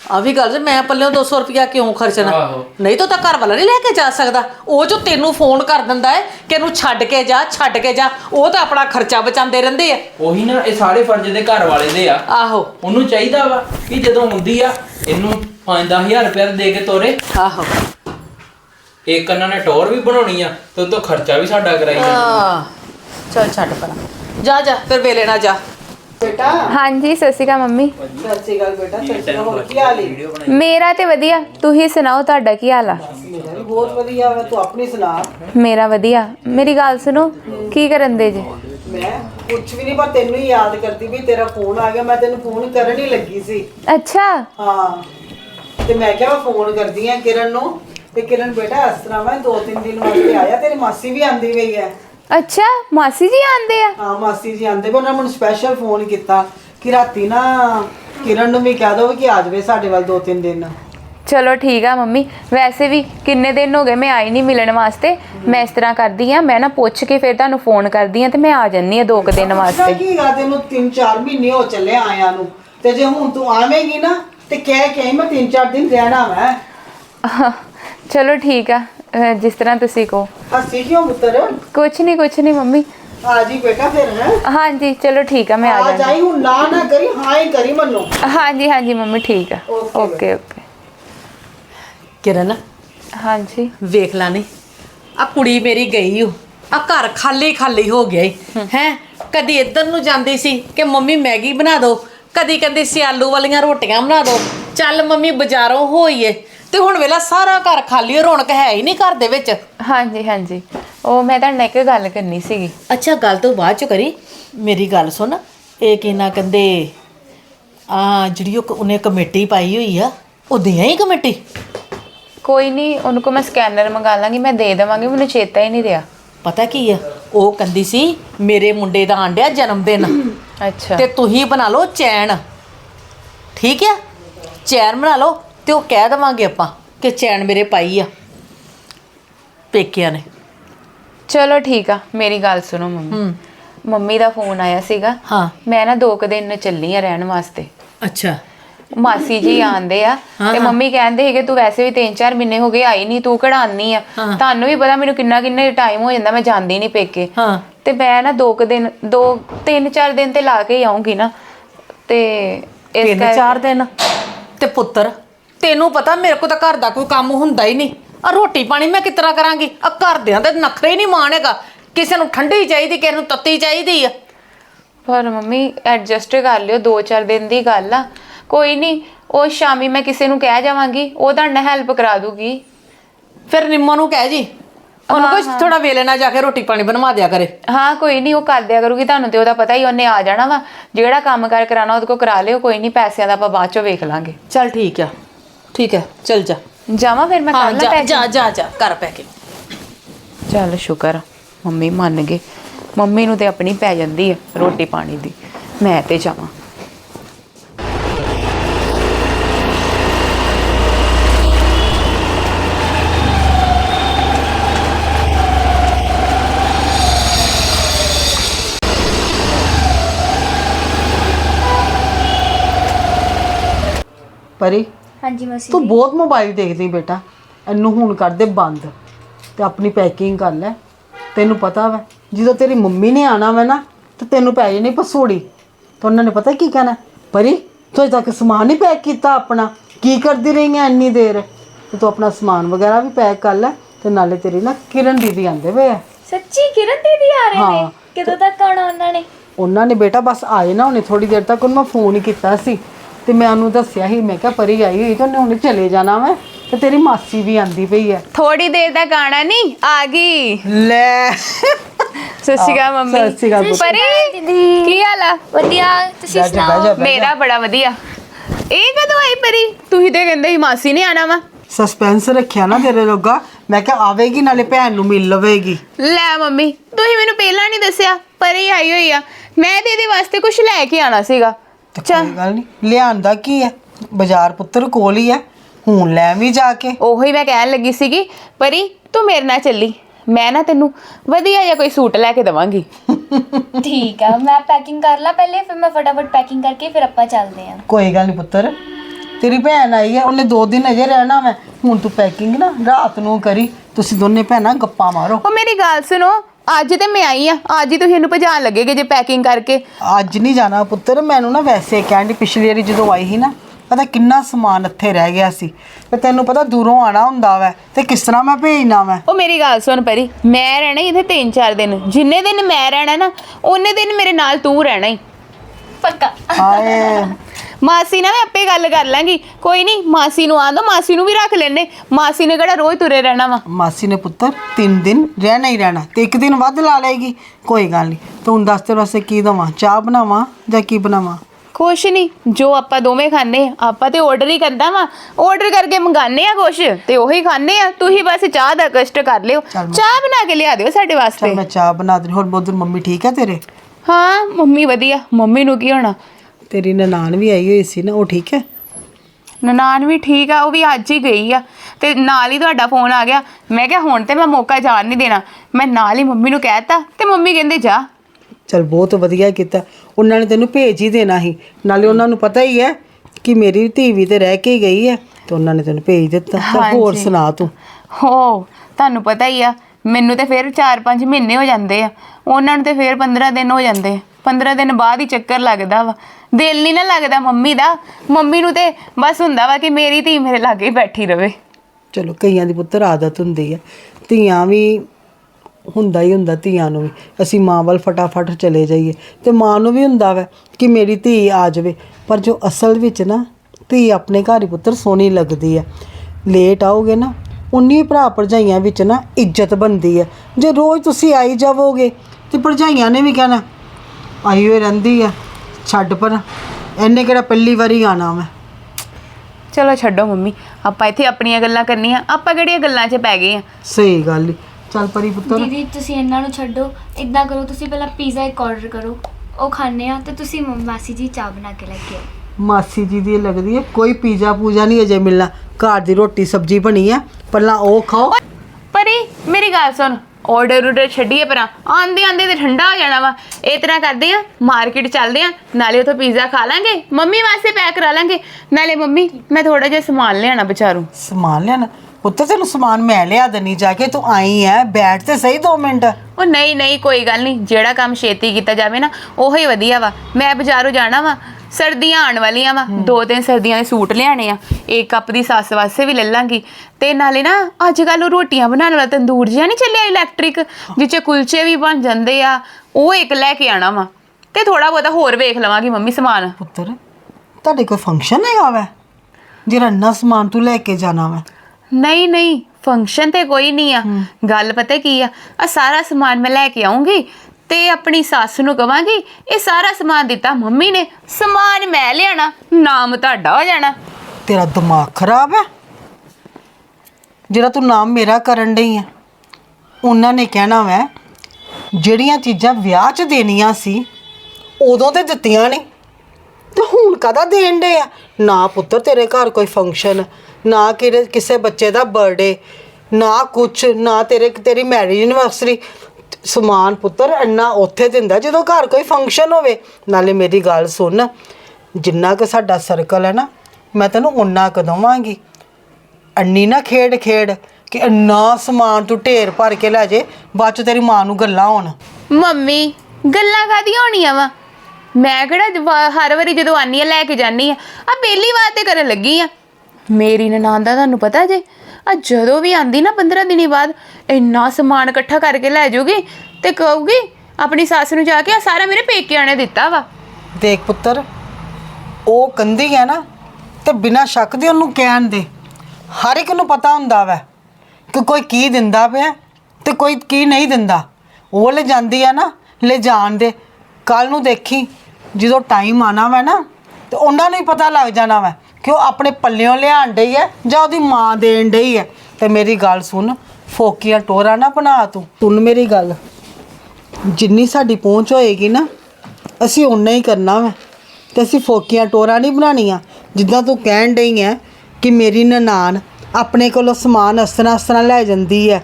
ਆ ਵੀ ਗੱਲ ਮੈਂ ਪੱਲਿਓਂ 200 ਰੁਪਇਆ ਕਿਉਂ ਖਰਚਣਾ? ਆਹੋ। ਨਹੀਂ ਤਾਂ ਤਾਂ ਘਰ ਵਾਲਾ ਨਹੀਂ ਲੈ ਕੇ ਜਾ ਸਕਦਾ। ਉਹ ਜੋ ਤੈਨੂੰ ਫੋਨ ਕਰ ਦਿੰਦਾ ਹੈ ਕਿ ਇਹਨੂੰ ਛੱਡ ਕੇ ਜਾ ਛੱਡ ਕੇ ਜਾ ਉਹ ਤਾਂ ਆਪਣਾ ਖਰਚਾ ਬਚਾਉਂਦੇ ਰਹਿੰਦੇ ਆ। ਉਹੀ ਨਾ ਇਹ ਸਾਰੇ ਫਰਜ਼ ਦੇ ਘਰ ਵਾਲੇ ਦੇ ਆ। ਆਹੋ। ਉਹਨੂੰ ਚਾਹੀਦਾ ਵਾ ਕਿ ਜਦੋਂ ਹੁੰਦੀ ਆ ਇਹਨੂੰ 5-10000 ਰੁਪਏ ਦੇ ਕੇ ਤੋਰੇ। ਆਹੋ। ਇੱਕ ਇਹਨਾਂ ਨੇ ਟੌਰ ਵੀ ਬਣਾਉਣੀ ਆ ਤੇ ਉਹ ਤੋਂ ਖਰਚਾ ਵੀ ਸਾਡਾ ਕਰਾਈ ਜਾਣਾ। ਆ ਚੱਲ ਛੱਡ ਪਰਾਂ ਜਾ ਜਾ ਫਿਰ ਵੇਲੇ ਨਾ ਜਾ। ਬੇਟਾ? ਹਾਂਜੀ ਸਤਿ ਸ਼੍ਰੀ ਅਕਾਲ ਮੰਮੀ। ਸਤਿ ਸ਼੍ਰੀ ਅਕਾਲ ਬੇਟਾ ਸਤਿ ਸ਼੍ਰੀ ਅਕਾਲ ਹੋਰ ਕੀ ਹਾਲ ਹੈ ਮੇਰਾ ਤੇ ਵਧੀਆ ਤੁਸੀਂ ਸੁਣਾਓ ਤੁਹਾਡਾ ਕੀ ਹਾਲ ਆ? ਮੇਰਾ ਵੀ ਬਹੁਤ ਵਧੀਆ ਵਾ ਤੂੰ ਆਪਣੀ ਸੁਣਾ। ਮੇਰਾ ਵਧੀਆ। ਮੇਰੀ ਗੱਲ ਸੁਣੋ ਕੀ ਕਰਨ ਦੇ ਜੇ? ਮੈਂ ਕੁਝ ਵੀ ਨਹੀਂ ਪਰ ਤੈਨੂੰ ਹੀ ਯਾਦ ਕਰਦੀ ਵੀ ਤੇਰਾ ਫੋਨ ਆ ਗਿਆ ਮੈਂ ਤੈਨੂੰ ਫੋਨ ਕਰਨ ਹੀ ਲੱਗੀ ਸੀ। ਅੱਛਾ। ਹਾਂ ਤੇ ਮੈਂ ਕਿਹਾ ਮੈਂ ਫੋਨ ਕਰਦੀ ਆ ਕਿਰਨ ਨੂੰ ਤੇ ਕਿਰਨ ਬੇਟਾ ਇਸ ਤਰ੍ਹਾਂ ਮੈਂ ਦੋ ਤਿੰਨ ਦਿਨ ਵਾਸਤੇ ਆਇਆ ਤੇਰੀ ਮਾਸੀ ਵੀ ਆਂਦੀ ਪਈ ਹੈ। ਅੱਛਾ ਮਾਸੀ ਜੀ ਆਂਦੇ ਆ? ਹਾਂ ਮਾਸੀ ਜੀ ਆਂਦੇ ਪਏ ਉਹਨਾਂ ਮੈਨੂੰ ਸਪੈਸ਼ਲ ਫੋਨ ਕੀਤਾ ਕਿ ਰਾਤੀ ਨਾ ਕਿਰਨ ਨੂੰ ਵੀ ਕਹਿ ਦੋ ਕਿ ਆ ਜਾਵੇ ਸਾਡੇ ਵੱਲ ਦੋ ਤਿੰਨ ਦਿਨ। ਚਲੋ ਠੀਕ ਆ ਮੰਮੀ ਵੈਸੇ ਵੀ ਕਿੰਨੇ ਦਿਨ ਹੋ ਗਏ ਮੈਂ ਆਈ ਨਹੀਂ ਮਿਲਣ ਵਾਸਤੇ। ਮੈਂ ਇਸ ਤਰ੍ਹਾਂ ਕਰਦੀ ਆ ਮੈਂ ਨਾ ਪੁੱਛ ਕੇ ਫਿਰ ਤੁਹਾਨੂੰ ਫੋਨ ਕਰਦੀ ਆ ਤੇ ਮੈਂ ਆ ਜੰਨੀ ਆ ਦੋ ਕੁ ਦਿਨ ਵਾਸਤੇ। ਕੀ ਗਾ ਤੈਨੂੰ 3-4 ਮਹੀਨੇ ਹੋ ਚੱਲੇ ਆਇਆਂ ਨੂੰ। ਤੇ ਜੇ ਹੁਣ ਤੂੰ ਆਵੇਂਗੀ ਨਾ ਤੇ ਕਹਿ ਕੇ ਆਈ ਮੈਂ 3-4 ਦਿਨ ਰਹਿਣਾ ਮੈਂ। ਚਲੋ ਠੀਕ ਆ। ਅਹ ਜਿਸ ਤਰ੍ਹਾਂ ਤੁਸੀਂ ਕਹੋ। ਹੱਸੀ ਕਿਉਂ ਪੁੱਤਰ? ਕੁਛ ਨਹੀਂ ਕੁਛ ਨਹੀਂ ਮੰਮੀ। ਆ ਜੀ ਬੇਟਾ ਫਿਰ ਹੈ? ਹਾਂਜੀ ਚਲੋ ਠੀਕ ਆ ਮੈਂ ਆ ਆ ਜਾਂਦੀ। ਜਾਈ ਹੁਣ ਨਾ ਨਾ ਕਰੀ ਹਾਂ ਹੀ ਕਰੀ ਮੰਨੋ। ਹਾਂਜੀ ਹਾਂਜੀ ਮੰਮੀ ਠੀਕ ਆ। Okay, ਓਕੇ ਓਕੇ ਕਿਰਨ ਹਾਂਜੀ। ਵੇਖ ਲਾ ਨੀ। ਆ ਕੁੜੀ ਮੇਰੀ ਗਈ ਓ। ਆ ਘਰ ਖਾਲੀ ਖਾਲੀ ਹੋ ਗਿਆ ਹੈ। ਕਦੀ ਇੱਧਰ ਨੂੰ ਜਾਂਦੀ ਸੀ ਕਿ ਮੰਮੀ ਮੈਗੀ ਬਣਾ ਦਿਓ ਕਦੀ ਕਹਿੰਦੀ ਸੀ ਆਲੂ ਵਾਲੀਆਂ ਰੋਟੀਆਂ ਬਣਾ ਦਿਓ ਚੱਲ ਮੰਮੀ ਬਾਜ਼ਾਰੋਂ ਹੋਈਏ। ਤੇ ਹੁਣ ਵੇਲਾ ਸਾਰਾ ਘਰ ਖਾਲੀ ਓ, ਰੌਣਕ ਹੈ ਹੀ ਨਹੀਂ ਘਰ ਦੇ ਵਿੱਚ। ਹਾਂਜੀ ਹਾਂਜੀ। ਉਹ ਮੈਂ ਤੁਹਾਡੇ ਨਾਲ ਇੱਕ ਗੱਲ ਕਰਨੀ ਸੀਗੀ। ਅੱਛਾ ਗੱਲ ਤੋਂ ਬਾਅਦ ਚ ਕਰੀ। ਮੇਰੀ ਗੱਲ ਸੁਣ। ਇਹ ਕਿਨਾ ਕਹਿੰਦੇ ਆ ਜਿਹੜੀ ਉਹ ਕ- ਉਹਨੇ ਕਮੇਟੀ ਪਾਈ ਹੋਈ ਆ ਉਹ ਦਿਆਂ ਹੀ ਕਮੇਟੀ? ਕੋਈ ਨਹੀਂ ਉਹਨੂੰ ਕੋ ਮੈਂ ਸਕੈਨਰ ਮੰਗਾ ਲਾਂਗੀ ਮੈਂ ਦੇ ਦੇਵਾਂਗੀ ਮੈਨੂੰ ਚੇਤਾ ਹੀ ਨਹੀਂ ਰਿਹਾ। ਪਤਾ ਕੀ ਆ? ਉਹ ਕਹਿੰਦੀ ਸੀ ਮੇਰੇ ਮੁੰਡੇ ਦਾ ਆਂਡਿਆ ਜਨਮ ਦਿਨ। ਅੱਛਾ। ਤੇ ਤੁਸੀਂ ਬਣਾ ਲਓ ਚੈਨ। ਠੀਕ ਆ? ਚੈਨ ਬਣਾ ਲਓ। ਤੇ ਉਹ ਕਹਿ ਦਵਾਂਗੇ ਆਪਾਂ ਕਿ ਚੈਨ ਮੇਰੇ ਪਾਈ ਆ ਪੇਕਿਆਂ ਨੇ। ਚਲੋ ਠੀਕ ਆ ਮੇਰੀ ਗੱਲ ਸੁਣੋ ਮੰਮੀ। ਮੰਮੀ ਦਾ ਫੋਨ ਆਇਆ ਸੀਗਾ। ਹਾਂ। ਮੈਂ ਨਾ ਦੋ ਕੁ ਦਿਨ ਚੱਲੀ ਆ ਰਹਿਣ ਵਾਸਤੇ। ਅੱਛਾ। ਮਾਸੀ ਜੀ ਆਂਦੇ ਆ ਤੇ ਮੰਮੀ ਕਹਿੰਦੇ ਸੀਗੇ ਤੂੰ ਵੈਸੇ ਵੀ 3-4 ਮਹੀਨੇ ਹੋ ਗਏ ਆਈ ਨਹੀਂ ਤੂੰ ਕਢਾਨੀ ਆ? ਤੁਹਾਨੂੰ ਵੀ ਪਤਾ ਮੈਨੂੰ ਕਿੰਨਾ ਕਿੰਨੇ ਟਾਈਮ ਹੋ ਜਾਂਦਾ ਮੈਂ ਜਾਂਦੀ ਨਹੀਂ ਪੇਕੇ। ਹਾਂ। ਤੇ ਮੈਂ ਨਾ ਦੋ ਕੁ ਦਿਨ ਦੋ ਤਿੰਨ ਚਾਰ ਦਿਨ ਤੇ ਲਾ ਕੇ ਹੀ ਆਉਂਗੀ ਨਾ। ਤੇ ਇਸ ਤਿੰਨ ਚਾਰ ਦਿਨ? ਤੇ ਪੁੱਤਰ? ਤੈਨੂੰ ਪਤਾ ਮੇਰੇ ਕੋਲ ਤਾਂ ਘਰ ਦਾ ਕੋਈ ਕੰਮ ਹੁੰਦਾ ਹੀ ਨਹੀਂ। ਆ ਰੋਟੀ ਪਾਣੀ ਮੈਂ ਕਿਸ ਤਰ੍ਹਾਂ ਕਰਾਂਗੀ? ਆ ਘਰਦਿਆਂ ਦੇ ਨਖਰੇ ਹੀ ਨਹੀਂ ਮਾਣੇਗਾ ਕਿਸੇ ਨੂੰ ਠੰਡੀ ਚਾਹੀਦੀ ਕਿਸੇ ਨੂੰ ਤੱਤੀ ਚਾਹੀਦੀ ਆ। ਪਰ ਮੰਮੀ ਐਡਜਸਟ ਕਰ ਲਿਓ ਦੋ ਚਾਰ ਦਿਨ ਦੀ ਗੱਲ ਆ। ਕੋਈ ਨਹੀਂ ਉਹ ਸ਼ਾਮੀ ਮੈਂ ਕਿਸੇ ਨੂੰ ਕਹਿ ਜਾਵਾਂਗੀ ਉਹ ਤੁਹਾਡੇ ਨਾਲ ਹੈਲਪ ਕਰਾ ਦੂਗੀ। ਫਿਰ ਨਿੰਮੋ ਨੂੰ ਕਹਿ ਜੀ। ਉਹਨੂੰ ਕੁਝ ਥੋੜਾ ਵੇਲੇ ਨਾਲ ਜਾ ਕੇ ਰੋਟੀ ਪਾਣੀ ਬਣਵਾ ਦਿਆ ਕਰੇ। ਹਾਂ ਕੋਈ ਨਹੀਂ ਉਹ ਕਰ ਦਿਆ ਕਰੂਗੀ ਤੁਹਾਨੂੰ ਤੇ ਉਹਦਾ ਪਤਾ ਹੀ ਉਹਨੇ ਆ ਜਾਣਾ ਵਾ। ਜਿਹੜਾ ਕੰਮ ਕਰ ਕਰਾਣਾ ਉਹਦੇ ਕੋਲ ਕਰਾ ਲਿਓ ਕੋਈ ਨਹੀਂ ਪੈਸਿਆਂ ਦਾ ਆਪਾਂ ਬਾਅਦ ਚੋਂ ਵੇਖ ਲਾਂਗੇ। ਚੱਲ ਠੀਕ ਆ। ਠੀਕ ਹੈ ਚੱਲ ਜਾ। ਜਾਵਾਂ ਫਿਰ ਮੈਂ ਹਾਂ ਕਰ ਲਾਂ ਜਾ ਪੈਸੇ ਜਾ ਜਾ ਜਾ ਕਰ ਪੈ ਕੇ ਚੱਲ ਸ਼ੁਕਰ ਆ, ਮੰਮੀ ਮੰਨ ਗਏ। ਮੰਮੀ ਨੂੰ ਤੇ ਆਪਣੀ ਪੈ ਜਾਂਦੀ ਆ ਰੋਟੀ ਪਾਣੀ ਦੀ। ਮੈਂ ਤੇ ਜਾਵਾਂ। ਪਰੀ ਹਾਂਜੀ ਮਾਸੀ ਤੂੰ ਬਹੁਤ ਮੋਬਾਈਲ ਦੇਖਦੀ ਬੇਟਾ। ਇਹਨੂੰ ਹੁਣ ਕਰ ਦੇ ਬੰਦ ਤੇ ਆਪਣੀ ਪੈਕਿੰਗ ਕਰ ਲੈ। ਤੈਨੂੰ ਪਤਾ ਵਾ ਜਦੋਂ ਤੇਰੀ ਮੰਮੀ ਨੇ ਆਣਾ ਵਾ ਨਾ ਤੇ ਤੈਨੂੰ ਪੈ ਜਾਣੀ ਪਸੂੜੀ। ਤਾਂ ਉਹਨਾਂ ਨੇ ਪਤਾ ਕੀ ਕਹਿਣਾ? ਪਰੀ ਤੂੰ ਅਜੇ ਤੱਕ ਸਮਾਨ ਨਹੀਂ ਪੈਕ ਕੀਤਾ ਆਪਣਾ। ਕੀ ਕਰਦੀ ਰਹੀ ਹੈ ਇੰਨੀ ਦੇਰ? ਤੇ ਤੂੰ ਆਪਣਾ ਸਮਾਨ ਵਗੈਰਾ ਵੀ ਪੈਕ ਕਰ ਲੈ ਤੇ ਨਾਲੇ ਤੇਰੀ ਨਾ ਕਿਰਨ ਦੀਦੀ ਆਂਦੇ ਵੇ ਆ। ਸੱਚੀ ਕਿਰਨ ਦੀਦੀ ਆ ਰਹੇ ਹਾਂ। ਨੇ ਕਦੋਂ ਤੱਕ ਆਉਣਾ ਉਹਨਾਂ ਨੇ? ਉਹਨਾਂ ਨੇ ਬੇਟਾ ਬਸ ਆਏ ਨਾ ਉਹਨੇ ਥੋੜੀ ਦੇਰ ਤੱਕ ਉਹਨੂੰ ਮੈਂ ਫੋਨ ਹੀ ਕੀਤਾ ਸੀ। ਤੇ ਮੈਂ ਉਹਨੂੰ ਦੱਸਿਆ ਸੀ ਮੈਂ ਕਿਹਾ ਪਰੀ ਆਈ ਹੋਈ ਤੇ ਉਹਨੇ ਹੁਣੇ ਚਲੇ ਜਾਣਾ ਵਾ ਤੇ ਤੇਰੀ ਮਾਸੀ ਵੀ ਆਂਦੀ ਪਈ ਹੈ ਥੋੜੀ ਦੇਰ ਤੱਕ ਆਣਾ ਨਹੀਂ ਆ ਗਈ। ਲੈ। ਸਤਿ ਸ਼੍ਰੀ ਅਕਾਲ ਮੰਮੀ। ਸਤਿ ਸ਼੍ਰੀ ਅਕਾਲ ਪੁੱਤ। ਪਰੀ ਦੀਦੀ ਕੀ ਹਾਲ ਆ? ਵਧੀਆ ਤੁਸੀਂ ਬਹਿ ਜਾ, ਬਹਿ ਸੁਣਾਓ? ਜਾ, ਬਹਿ ਜਾ। ਮੇਰਾ ਬੜਾ ਵਧੀਆ। ਇਹ ਕਦੋਂ ਆਈ ਪਰੀ? ਤੁਸੀਂ ਤੇ ਕਹਿੰਦੇ ਸੀ ਮਾਸੀ ਨੇ ਆਣਾ ਵਾ। ਸਸਪੈਂਸ ਰੱਖਿਆ ਨਾ ਤੇਰੇ ਲੋਗਾ। ਮੈਂ ਕਿਹਾ ਆਵੇਗੀ ਨਾਲੇ ਭੈਣ ਨੂੰ ਮਿਲ ਲਵੇਗੀ। ਲੈ ਮੰਮੀ ਤੁਸੀਂ ਮੈਨੂੰ ਪਹਿਲਾਂ ਨਹੀਂ ਦੱਸਿਆ ਪਰੀ ਆਈ ਹੋਈ ਆ। ਮੈਂ ਤੇ ਇਹਦੇ ਵਾਸਤੇ ਕੁਝ ਲੈ ਕੇ ਆਣਾ ਸੀਗਾ। ਤੇ ਕੋਈ ਗੱਲ ਨਹੀਂ ਲਿਆਂਦਾ ਕੀ ਹੈ ਬਾਜ਼ਾਰ ਪੁੱਤਰ ਕੋਲ ਹੀ ਹੈ ਹੁਣ ਲੈ ਵੀ ਜਾ ਕੇ। ਉਹੀ ਮੈਂ ਕਹਿਣ ਲੱਗੀ ਸੀਗੀ ਪਰੀ ਤੂੰ ਮੇਰੇ ਨਾਲ ਚੱਲੀ ਮੈਂ ਨਾ ਤੈਨੂੰ ਵਧੀਆ ਜਿਹਾ ਕੋਈ ਸੂਟ ਲੈ ਕੇ ਦਵਾਂਗੀ। ਠੀਕ ਆ ਮੈਂ ਪੈਕਿੰਗ ਕਰ ਲਾ ਪਹਿਲੇ ਫਿਰ ਮੈਂ ਫਟਾਫਟ ਪੈਕਿੰਗ ਕਰਕੇ ਫਿਰ ਆਪਾਂ ਚੱਲਦੇ ਆਂ। ਕੋਈ ਗੱਲ ਨਹੀਂ ਪੁੱਤਰ ਤੇਰੀ ਭੈਣ ਆਈ ਹੈ ਉਹਨੇ ਦੋ ਦਿਨ ਅਜੇ ਰਹਿਣਾ ਮੈਂ ਹੁਣ ਤੂੰ ਪੈਕਿੰਗ ਨਾ ਰਾਤ ਨੂੰ ਕਰੀ ਤੁਸੀਂ ਦੋਨੇ ਭੈਣਾਂ ਗੱਪਾਂ ਮਾਰੋ। ਉਹ ਮੇਰੀ ਗੱਲ ਸੁਣੋ ਅੱਜ ਤੇ ਮੈਂ ਆਈ ਆ ਅੱਜ ਹੀ ਤੁਸੀਂ ਇਹਨੂੰ ਭਜਾਣ ਲੱਗੇਗੇ ਜੇ ਪੈਕਿੰਗ ਕਰਕੇ। ਅੱਜ ਨਹੀਂ ਜਾਣਾ ਪੁੱਤਰ ਮੈਨੂੰ ਨਾ ਵੈਸੇ ਕਹਿੰਦੀ ਪਿਛਲੀ ਵਾਰੀ ਜਦੋਂ ਆਈ ਸੀ ਨਾ ਪਤਾ ਕਿੰਨਾ ਸਮਾਨ ਇੱਥੇ ਰਹਿ ਗਿਆ ਸੀ। ਤੇ ਤੈਨੂੰ ਪਤਾ ਦੂਰੋਂ ਆਣਾ ਹੁੰਦਾ ਵੈ ਤੇ ਕਿਸ ਤਰ੍ਹਾਂ ਮੈਂ ਭੇਜਣਾ ਵੈ? ਉਹ ਮੇਰੀ ਗੱਲ ਸੁਣ ਪਰੀ ਮੈਂ ਰਹਿਣਾ ਈ ਇੱਥੇ 3-4 ਦਿਨ। ਜਿੰਨੇ ਦਿਨ ਮੈਂ ਰਹਿਣਾ ਨਾ ਉਹਨੇ ਦਿਨ ਮੇਰੇ ਨਾਲ ਤੂੰ ਰਹਿਣਾ ਹੀ। ਪੱਕਾ। ਹਾਏ। ਮਾਸੀ ਨਾਲ ਮੈਂ ਆਪੇ ਗੱਲ ਕਰ ਲਾਂਗੀ। ਕੋਈ ਨਹੀਂ ਮਾਸੀ ਨੂੰ ਆਂਦੋ ਮਾਸੀ ਨੂੰ ਵੀ ਰੱਖ ਲੈਣੇ ਮਾਸੀ ਨੇ ਕਿਹੜਾ ਰੋਜ਼ ਤੁਰੇ ਰਹਿਣਾ ਵਾ? ਮਾਸੀ ਨੇ ਪੁੱਤਰ ਤਿੰਨ ਦਿਨ ਰਹਿਣਾ ਹੀ ਰਹਿਣਾ ਤੇ ਇੱਕ ਦਿਨ ਵੱਧ ਲਾ ਲਏਗੀ। ਕੋਈ ਗੱਲ ਨਹੀਂ ਤੂੰ ਦੱਸ ਤੇਰੇ ਵਾਸਤੇ ਕੀ ਦਵਾਂ? ਚਾਹ ਬਣਾਵਾਂ ਜਾਂ ਕੀ ਬਣਾਵਾਂ? ਕੁਛ ਨਹੀਂ ਜੋ ਆਪਾਂ ਦੋਵੇਂ ਖਾਂਦੇ ਆ ਆਪਾਂ ਤੇ ਆਰਡਰ ਹੀ ਕਰਦਾ ਵਾ। ਆਰਡਰ ਕਰਕੇ ਮੰਗਾਨੇ ਆ ਕੁਛ ਤੇ ਉਹੀ ਖਾਂਦੇ ਆ। ਤੁਸੀਂ ਬਸ ਚਾਹ ਦਾ ਕਸ਼ਟ ਕਰ ਲਿਓ। ਚੱਲ ਮੈਂ- ਚਾਹ ਬਣਾ ਕੇ ਲਿਆ ਦਿਓ ਸਾਡੇ ਵਾਸਤੇ। ਮੈਂ ਚਾਹ ਬਣਾ ਦੇ ਹੋਰ ਬੋਦਰ ਮੰਮੀ ਠੀਕ ਹੈ ਤੇਰੇ? ਹਾਂ ਮੰਮੀ ਵਧੀਆ ਮੰਮੀ ਨੂੰ ਕੀ ਹੋਣਾ? ਤੇਰੀ ਨਨਾਣ ਵੀ ਆਈ ਹੋਈ ਸੀ ਨਾ ਉਹ ਠੀਕ ਹੈ? ਨਨਾਣ ਵੀ ਠੀਕ ਆ ਉਹ ਵੀ ਅੱਜ ਹੀ ਗਈ ਆ। ਤੇ ਨਾਲ ਹੀ ਤੁਹਾਡਾ ਫੋਨ ਆ ਗਿਆ। ਮੈਂ ਕਿਹਾ ਹੁਣ ਤੇ ਮੈਂ ਮੌਕਾ ਜਾਣ ਨਹੀਂ ਦੇਣਾ। ਮੈਂ ਨਾਲ ਹੀ ਮੰਮੀ ਨੂੰ ਕਹਿਤਾ ਤੇ ਮੰਮੀ ਕਹਿੰਦੇ ਜਾ। ਚਲ ਬਹੁਤ ਵਧੀਆ ਕੀਤਾ। ਉਹਨਾਂ ਨੇ ਤੈਨੂੰ ਭੇਜ ਹੀ ਦੇਣਾ ਸੀ। ਨਾਲੇ ਉਹਨਾਂ ਨੂੰ ਪਤਾ ਹੀ ਹੈ ਕਿ ਮੇਰੀ ਧੀ ਵੀ ਤੇ ਰਹਿ ਕੇ ਹੀ ਗਈ ਹੈ ਤੇ ਉਹਨਾਂ ਨੇ ਤੈਨੂੰ ਭੇਜ ਦਿੱਤਾ। ਤਾਂ ਹੋਰ ਹਾਂਜੀ। ਸੁਣਾ ਤੂੰ। ਹੋ ਤੁਹਾਨੂੰ ਪਤਾ ਹੀ ਆ ਮੈਨੂੰ ਤੇ ਫਿਰ 4-5 ਮਹੀਨੇ ਹੋ ਜਾਂਦੇ ਆ। ਉਹਨਾਂ ਨੂੰ ਤੇ ਫਿਰ 15 ਦਿਨ ਹੋ ਜਾਂਦੇ ਆ। 15 ਦਿਨ ਬਾਅਦ ਹੀ ਚੱਕਰ ਲੱਗਦਾ ਵਾ। ਦਿਲ ਨਹੀਂ ਨਾ ਲੱਗਦਾ ਮੰਮੀ ਦਾ। ਮੰਮੀ ਨੂੰ ਤੇ ਬਸ ਹੁੰਦਾ ਵਾ ਕਿ ਮੇਰੀ ਧੀ ਮੇਰੇ ਲਾਗੇ ਹੀ ਬੈਠੀ ਰਵੇ। ਚਲੋ, ਕਈਆਂ ਦੀ ਪੁੱਤਰ ਆਦਤ ਹੁੰਦੀ ਹੈ ਧੀਆਂ ਵੀ ਹੁੰਦਾ ਹੀ ਹੁੰਦਾ ਧੀਆਂ ਨੂੰ ਵੀ। ਅਸੀਂ ਮਾਂ ਵੱਲ ਫਟਾਫਟ ਚਲੇ ਜਾਈਏ। ਤੇ ਮਾਂ ਨੂੰ ਵੀ ਹੁੰਦਾ ਵੈ ਕਿ ਮੇਰੀ ਧੀ ਆ ਜਾਵੇ। ਪਰ ਜੋ ਅਸਲ ਵਿੱਚ ਨਾ, ਧੀ ਆਪਣੇ ਘਰ ਹੀ ਪੁੱਤਰ ਸੋਹਣੀ ਲੱਗਦੀ ਹੈ ਲੇਟ ਆਓਗੇ ਨਾ, ਉਨੀ ਭਰਾ ਭਰਜਾਈਆਂ ਵਿੱਚ ਨਾ ਇੱਜ਼ਤ ਬਣਦੀ ਹੈ ਜੇ ਰੋਜ਼ ਤੁਸੀਂ ਆਈ ਜਾਵੋਗੇ, ਤੇ ਭਰਜਾਈਆਂ ਨੇ ਵੀ ਕਹਿਣਾ ਆਈ ਹੋਈ ਰਹਿੰਦੀ ਆ। ਛੱਡ ਪਰ ਇਹਨੇ ਕਿਹੜਾ ਪਹਿਲੀ ਵਾਰੀ ਆਣਾ ਮੈਂ। ਚਲੋ ਛੱਡੋ ਮੰਮੀ ਆਪਾਂ ਇੱਥੇ ਆਪਣੀਆਂ ਗੱਲਾਂ ਕਰਨੀਆਂ ਆਪਾਂ ਕਿਹੜੀਆਂ ਗੱਲਾਂ 'ਚ ਪੈ ਗਏ ਆ? ਸਹੀ ਗੱਲ ਈ। ਚੱਲ ਪਰੀ ਪੁੱਤਰ। ਦੀਦੀ ਤੁਸੀਂ ਇਹਨਾਂ ਨੂੰ ਛੱਡੋ ਇਦਾਂ ਕਰੋ ਤੁਸੀਂ ਪਹਿਲਾਂ ਪੀਜ਼ਾ ਇੱਕ ਆਰਡਰ ਕਰੋ। ਉਹ ਖਾਣੇ ਆ ਤੇ ਤੁਸੀਂ ਮੰਮ- ਮਾਸੀ ਜੀ ਚਾਹ ਬਣਾ ਕੇ ਲੈ ਕੇ ਆਓ। ਮਾਸੀ ਜੀ ਦੀ ਲੱਗਦੀ ਹੈ ਕੋਈ ਪੀਜ਼ਾ ਪੂਜਾ ਨਹੀਂ ਅਜੇ ਮਿਲਣਾ। ਘਰ ਦੀ ਰੋਟੀ ਸਬਜ਼ੀ ਬਣੀ ਹੈ ਪਹਿਲਾਂ ਉਹ ਖਾਓ। ਪਰੀ ਮੇਰੀ ਗੱਲ ਸੁਣ। ਆਰਡਰ ਉਡਰ ਛੱਡੀਏ ਪਰਾਂ। ਆਂਦੇ ਆਂਦੇ ਤੇ ਠੰਡਾ ਹੋ ਜਾਣਾ ਵਾ। ਇਹ ਤਰ੍ਹਾਂ ਕਰਦੇ ਆ ਮਾਰਕੀਟ ਚੱਲਦੇ ਆ। ਨਾਲੇ ਉਥੋਂ ਪੀਜ਼ਾ ਖਾ ਲਾਂਗੇ। ਮੰਮੀ ਵਾਸਤੇ ਪੈਕ ਕਰਾ ਲਾਂਗੇ। ਨਾਲੇ ਮੰਮੀ ਮੈਂ ਥੋੜਾ ਜਿਹਾ ਸਮਾਨ ਲਿਆਣਾ ਵਿਚਾਰੂ ਸਮਾਨ ਲਿਆਣਾ? ਪੁੱਤਰ ਤੈਨੂੰ ਸਮਾਨ ਮੈਂ ਲਿਆ ਦੇਣੀ ਜਾ ਕੇ ਤੂੰ ਆਈ ਐ। ਬੈਠ ਤੇ ਸਹੀ 2 ਮਿੰਟ। ਉਹ ਨਹੀਂ ਨਹੀਂ ਕੋਈ ਗੱਲ ਨਹੀਂ। ਜਿਹੜਾ ਕੰਮ ਛੇਤੀ ਕੀਤਾ ਜਾਵੇ ਨਾ ਉਹ ਵਧੀਆ ਵਾ। ਮੈਂ ਬਾਜ਼ਾਰੋਂ ਜਾਣਾ ਵਾ। ਸਰਦੀਆਂ ਆਉਣ ਵਾਲੀਆਂ ਵਾ। ਦੋ ਤਿੰਨ ਸਰਦੀਆਂ ਦੇ ਸੂਟ ਲਿਆਣੇ ਆ। ਇੱਕ ਕੱਪ ਦੀ ਸੱਸ ਵਾਸਤੇ ਵੀ ਲੈ ਲਾਂਗੀ। ਤੇ ਨਾਲੇ ਨਾ ਅੱਜ ਕੱਲ ਉਹ ਰੋਟੀਆਂ ਬਣਾਉਣ ਵਾਲਾ ਤੰਦੂਰ ਜਿਹਾ ਨਹੀਂ ਚੱਲਿਆ ਇਲੈਕਟ੍ਰਿਕ ਜਿੱਚ ਕੁਲਚੇ ਵੀ ਬਣ ਜਾਂਦੇ ਆ। ਉਹ ਇੱਕ ਲੈ ਕੇ ਆਣਾ ਵਾ। ਤੇ ਥੋੜਾ ਬਹੁਤਾ ਹੋਰ ਵੇਖ ਲਵਾਂਗੀ ਮੰਮੀ ਸਮਾਨ। ਪੁੱਤਰ ਤੁਹਾਡੇ ਕੋਈ ਫੰਕਸ਼ਨ ਹੈਗਾ ਵੈ? ਜਿਹੜਾ ਇੰਨਾ ਸਮਾਨ ਤੂੰ ਲੈ ਕੇ ਜਾਣਾ ਵੈ? ਨਹੀਂ ਨਹੀਂ ਫੰਕਸ਼ਨ ਤੇ ਕੋਈ ਨਹੀਂ ਆ। ਗੱਲ ਪਤਾ ਕੀ ਆ? ਆ ਸਾਰਾ ਸਮਾਨ ਮੈਂ ਲੈ ਕੇ ਆਉਂਗੀ ਤੇ ਆਪਣੀ ਸੱਸ ਨੂੰ ਕਵਾਂਗੀ, ਇਹ ਸਾਰਾ ਸਮਾਨ ਦਿੱਤਾ ਮੰਮੀ ਨੇ, ਸਮਾਨ ਮੈਂ ਲਿਆਣਾ, ਨਾਮ ਤੁਹਾਡਾ ਹੋ ਜਾਣਾ। ਤੇਰਾ ਦਿਮਾਗ ਖਰਾਬ ਹੈ? ਜਿਹੜਾ ਤੂੰ ਨਾਮ ਮੇਰਾ ਕਰਨ ਡਈ ਆ, ਉਹਨਾਂ ਨੇ ਕਹਿਣਾ ਵੈ, ਜਿਹੜੀਆਂ ਚੀਜ਼ਾਂ ਵਿਆਹ 'ਚ ਦੇਣੀਆਂ ਸੀ, ਉਦੋਂ ਤੇ ਦਿੱਤੀਆਂ ਨੇ ਤੇ ਹੁਣ ਕਦਾ ਦੇਣ ਦੇ ਆ? ਨਾ ਪੁੱਤਰ ਤੇਰੇ ਘਰ ਕੋਈ ਫੰਕਸ਼ਨ ਨਾ ਕਿਰੇ ਕਿਸੇ ਬੱਚੇ ਦਾ ਬਰਥਡੇ ਨਾ ਕੁਛ, ਨਾ ਤੇਰੇ ਤੇਰੀ ਮੈਰਿਜ ਐਨਵਰਸਰੀ ਸਮਾਨ ਪੁੱਤਰ ਇੰਨਾ ਉੱਥੇ ਦਿੰਦਾ ਜਦੋਂ ਘਰ ਕੋਈ ਫੰਕਸ਼ਨ ਹੋਵੇ। ਨਾਲੇ ਮੇਰੀ ਗੱਲ ਸੁਣ, ਜਿੰਨਾ ਕਿ ਸਾਡਾ ਸਰਕਲ ਹੈ ਨਾ, ਮੈਂ ਤੈਨੂੰ ਉਨਾ ਕੁ ਦਵਾਂਗੀ। ਅੰਨੀ ਨਾ ਖੇਡ ਖੇਡ ਕਿ ਇੰਨਾ ਸਮਾਨ ਤੂੰ ਢੇਰ ਭਰ ਕੇ ਲੈ ਜੇ, ਬਾਅਦ ਚ ਤੇਰੀ ਮਾਂ ਨੂੰ ਗੱਲਾਂ ਹੋਣ। ਮੰਮੀ, ਗੱਲਾਂ ਕਾਦੀਆਂ ਹੋਣੀਆਂ ਵਾ? ਮੈਂ ਕਿਹੜਾ ਜਵਾ- ਹਰ ਵਾਰੀ ਜਦੋਂ ਆਨੀ ਆ ਲੈ ਕੇ ਜਾਨੀ ਆ ਆ ਪਹਿਲੀ ਵਾਰ ਤੇ ਕਰਨ ਲੱਗੀ ਆ ਮੇਰੀ ਨਨਾਣ ਦਾ ਤੁਹਾਨੂੰ ਪਤਾ ਜੇ? ਆ ਜਦੋਂ ਵੀ ਆਂਦੀ ਨਾ 15 ਦਿਨੀ ਬਾਅਦ, ਇੰਨਾ ਸਮਾਨ ਇਕੱਠਾ ਕਰਕੇ ਲੈ ਜਾਊਗੀ ਤੇ ਕਹੂਗੀ, ਆਪਣੀ ਸੱਸ ਨੂੰ ਜਾ ਕੇ ਆ ਸਾਰਾ ਮੇਰੇ ਪੇਕਿਆਂ ਨੇ ਦਿੱਤਾ ਵਾ। ਦੇਖ ਪੁੱਤਰ, ਉਹ ਕੰਦੀ ਹੈ ਨਾ, ਤੇ ਬਿਨਾਂ ਸ਼ੱਕ ਦੇ ਉਹਨੂੰ ਕਹਿਣ ਦੇ। ਹਰ ਇੱਕ ਨੂੰ ਪਤਾ ਹੁੰਦਾ ਵੈ ਕਿ ਕੋਈ ਕੀ ਦਿੰਦਾ ਪਿਆ ਤੇ ਕੋਈ ਕੀ ਨਹੀਂ ਦਿੰਦਾ। ਉਹ ਲੈ ਜਾਂਦੀ ਆ ਨਾ, ਲੈ ਜਾਣ ਦੇ। ਕੱਲ ਨੂੰ ਦੇਖੀ, ਜਦੋਂ ਟਾਈਮ ਆਣਾ ਵੈ ਨਾ, ਤੇ ਉਹਨਾਂ ਨੂੰ ਹੀ ਪਤਾ ਲੱਗ ਜਾਣਾ ਵੈ ਕਿ ਉਹ ਆਪਣੇ ਪੱਲਿਓਂ ਲਿਆਣ ਡਈ ਹੈ ਜਾਂ ਉਹਦੀ ਮਾਂ ਦੇਣ ਡਈ ਹੈ ਤੇ ਮੇਰੀ ਗੱਲ ਸੁਣ, ਫੋਕੀਆਂ ਟੋਰਾ ਨਾ ਬਣਾ ਤੂੰ। ਸੁਣ ਮੇਰੀ ਗੱਲ। ਜਿੰਨੀ ਸਾਡੀ ਪਹੁੰਚ ਹੋਏਗੀ ਨਾ, ਅਸੀਂ ਓਨਾ ਹੀ ਕਰਨਾ ਵਾ। ਤੇ ਅਸੀਂ ਫੋਕੀਆਂ ਟੋਰਾ ਨਹੀਂ ਬਣਾਉਣੀਆਂ। ਜਿੱਦਾਂ ਤੂੰ ਕਹਿਣ ਡਈ ਹੈ ਕਿ ਮੇਰੀ ਨਨਾਣ ਆਪਣੇ ਕੋਲੋਂ ਸਮਾਨ ਅਸਤਰਾ ਅਸਤਰਾ ਲੈ ਜਾਂਦੀ ਹੈ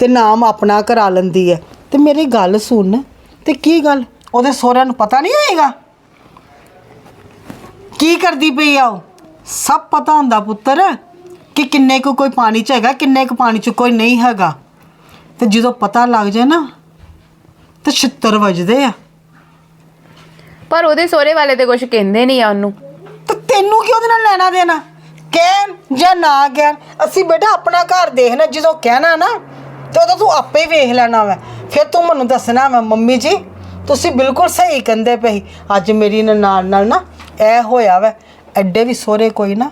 ਤੇ ਨਾਮ ਆਪਣਾ ਕਰਾ ਲੈਂਦੀ ਹੈ ਤੇ ਮੇਰੀ ਗੱਲ ਸੁਣ, ਤੇ ਕੀ ਗੱਲ? ਉਹਦੇ ਸਹੁਰਿਆਂ ਨੂੰ ਪਤਾ ਨਹੀਂ ਹੋਏਗਾ? ਕੀ ਕਰਦੀ ਪਈ ਆ ਉਹ? ਸਭ ਪਤਾ ਹੁੰਦਾ ਪੁੱਤਰ ਕਿ ਕਿੰਨੇ ਕੁ ਕੋਈ ਪਾਣੀ ਚ ਹੈਗਾ ਕਿੰਨੇ ਕੁ ਪਾਣੀ ਚ ਕੋਈ ਨਹੀਂ ਹੈਗਾ। ਤੇ ਜਦੋਂ ਪਤਾ ਲੱਗ ਜਾਏ ਨਾ ਤੇ ਛਿੱਤਰ ਵੱਜਦੇ ਆ। ਪਰ ਉਹਦੇ ਸੋਹਰੇ ਵਾਲੇ ਤੇ ਕੁਝ ਕਹਿੰਦੇ ਨਹੀਂ ਆ ਉਹਨੂੰ। ਤੇ ਤੈਨੂੰ ਕੀ ਉਹਦੇ ਨਾਲ ਲੈਣਾ ਦੇਣਾ? ਕਹਿਣ ਜਾਂ ਨਾ ਕਹਿਣ? ਅਸੀਂ ਬੇਟਾ ਆਪਣਾ ਘਰ ਦੇਖਣਾ ਜਦੋਂ ਕਹਿਣਾ ਨਾ ਤੇ ਉਦੋਂ ਤੂੰ ਆਪੇ ਵੇਖ ਲੈਣਾ ਵਾ। ਫਿਰ ਤੂੰ ਮੈਨੂੰ ਦੱਸਣਾ ਵਾ ਮੰਮੀ ਜੀ ਤੁਸੀਂ ਬਿਲਕੁਲ ਸਹੀ ਕਹਿੰਦੇ ਪਈ ਅੱਜ ਮੇਰੀ ਨਨਾਣ ਨਾਲ ਨਾ ਇਹ ਹੋਇਆ ਵਾ ਐਡੇ ਵੀ ਸੋਹਰੇ ਕੋਈ ਨਾ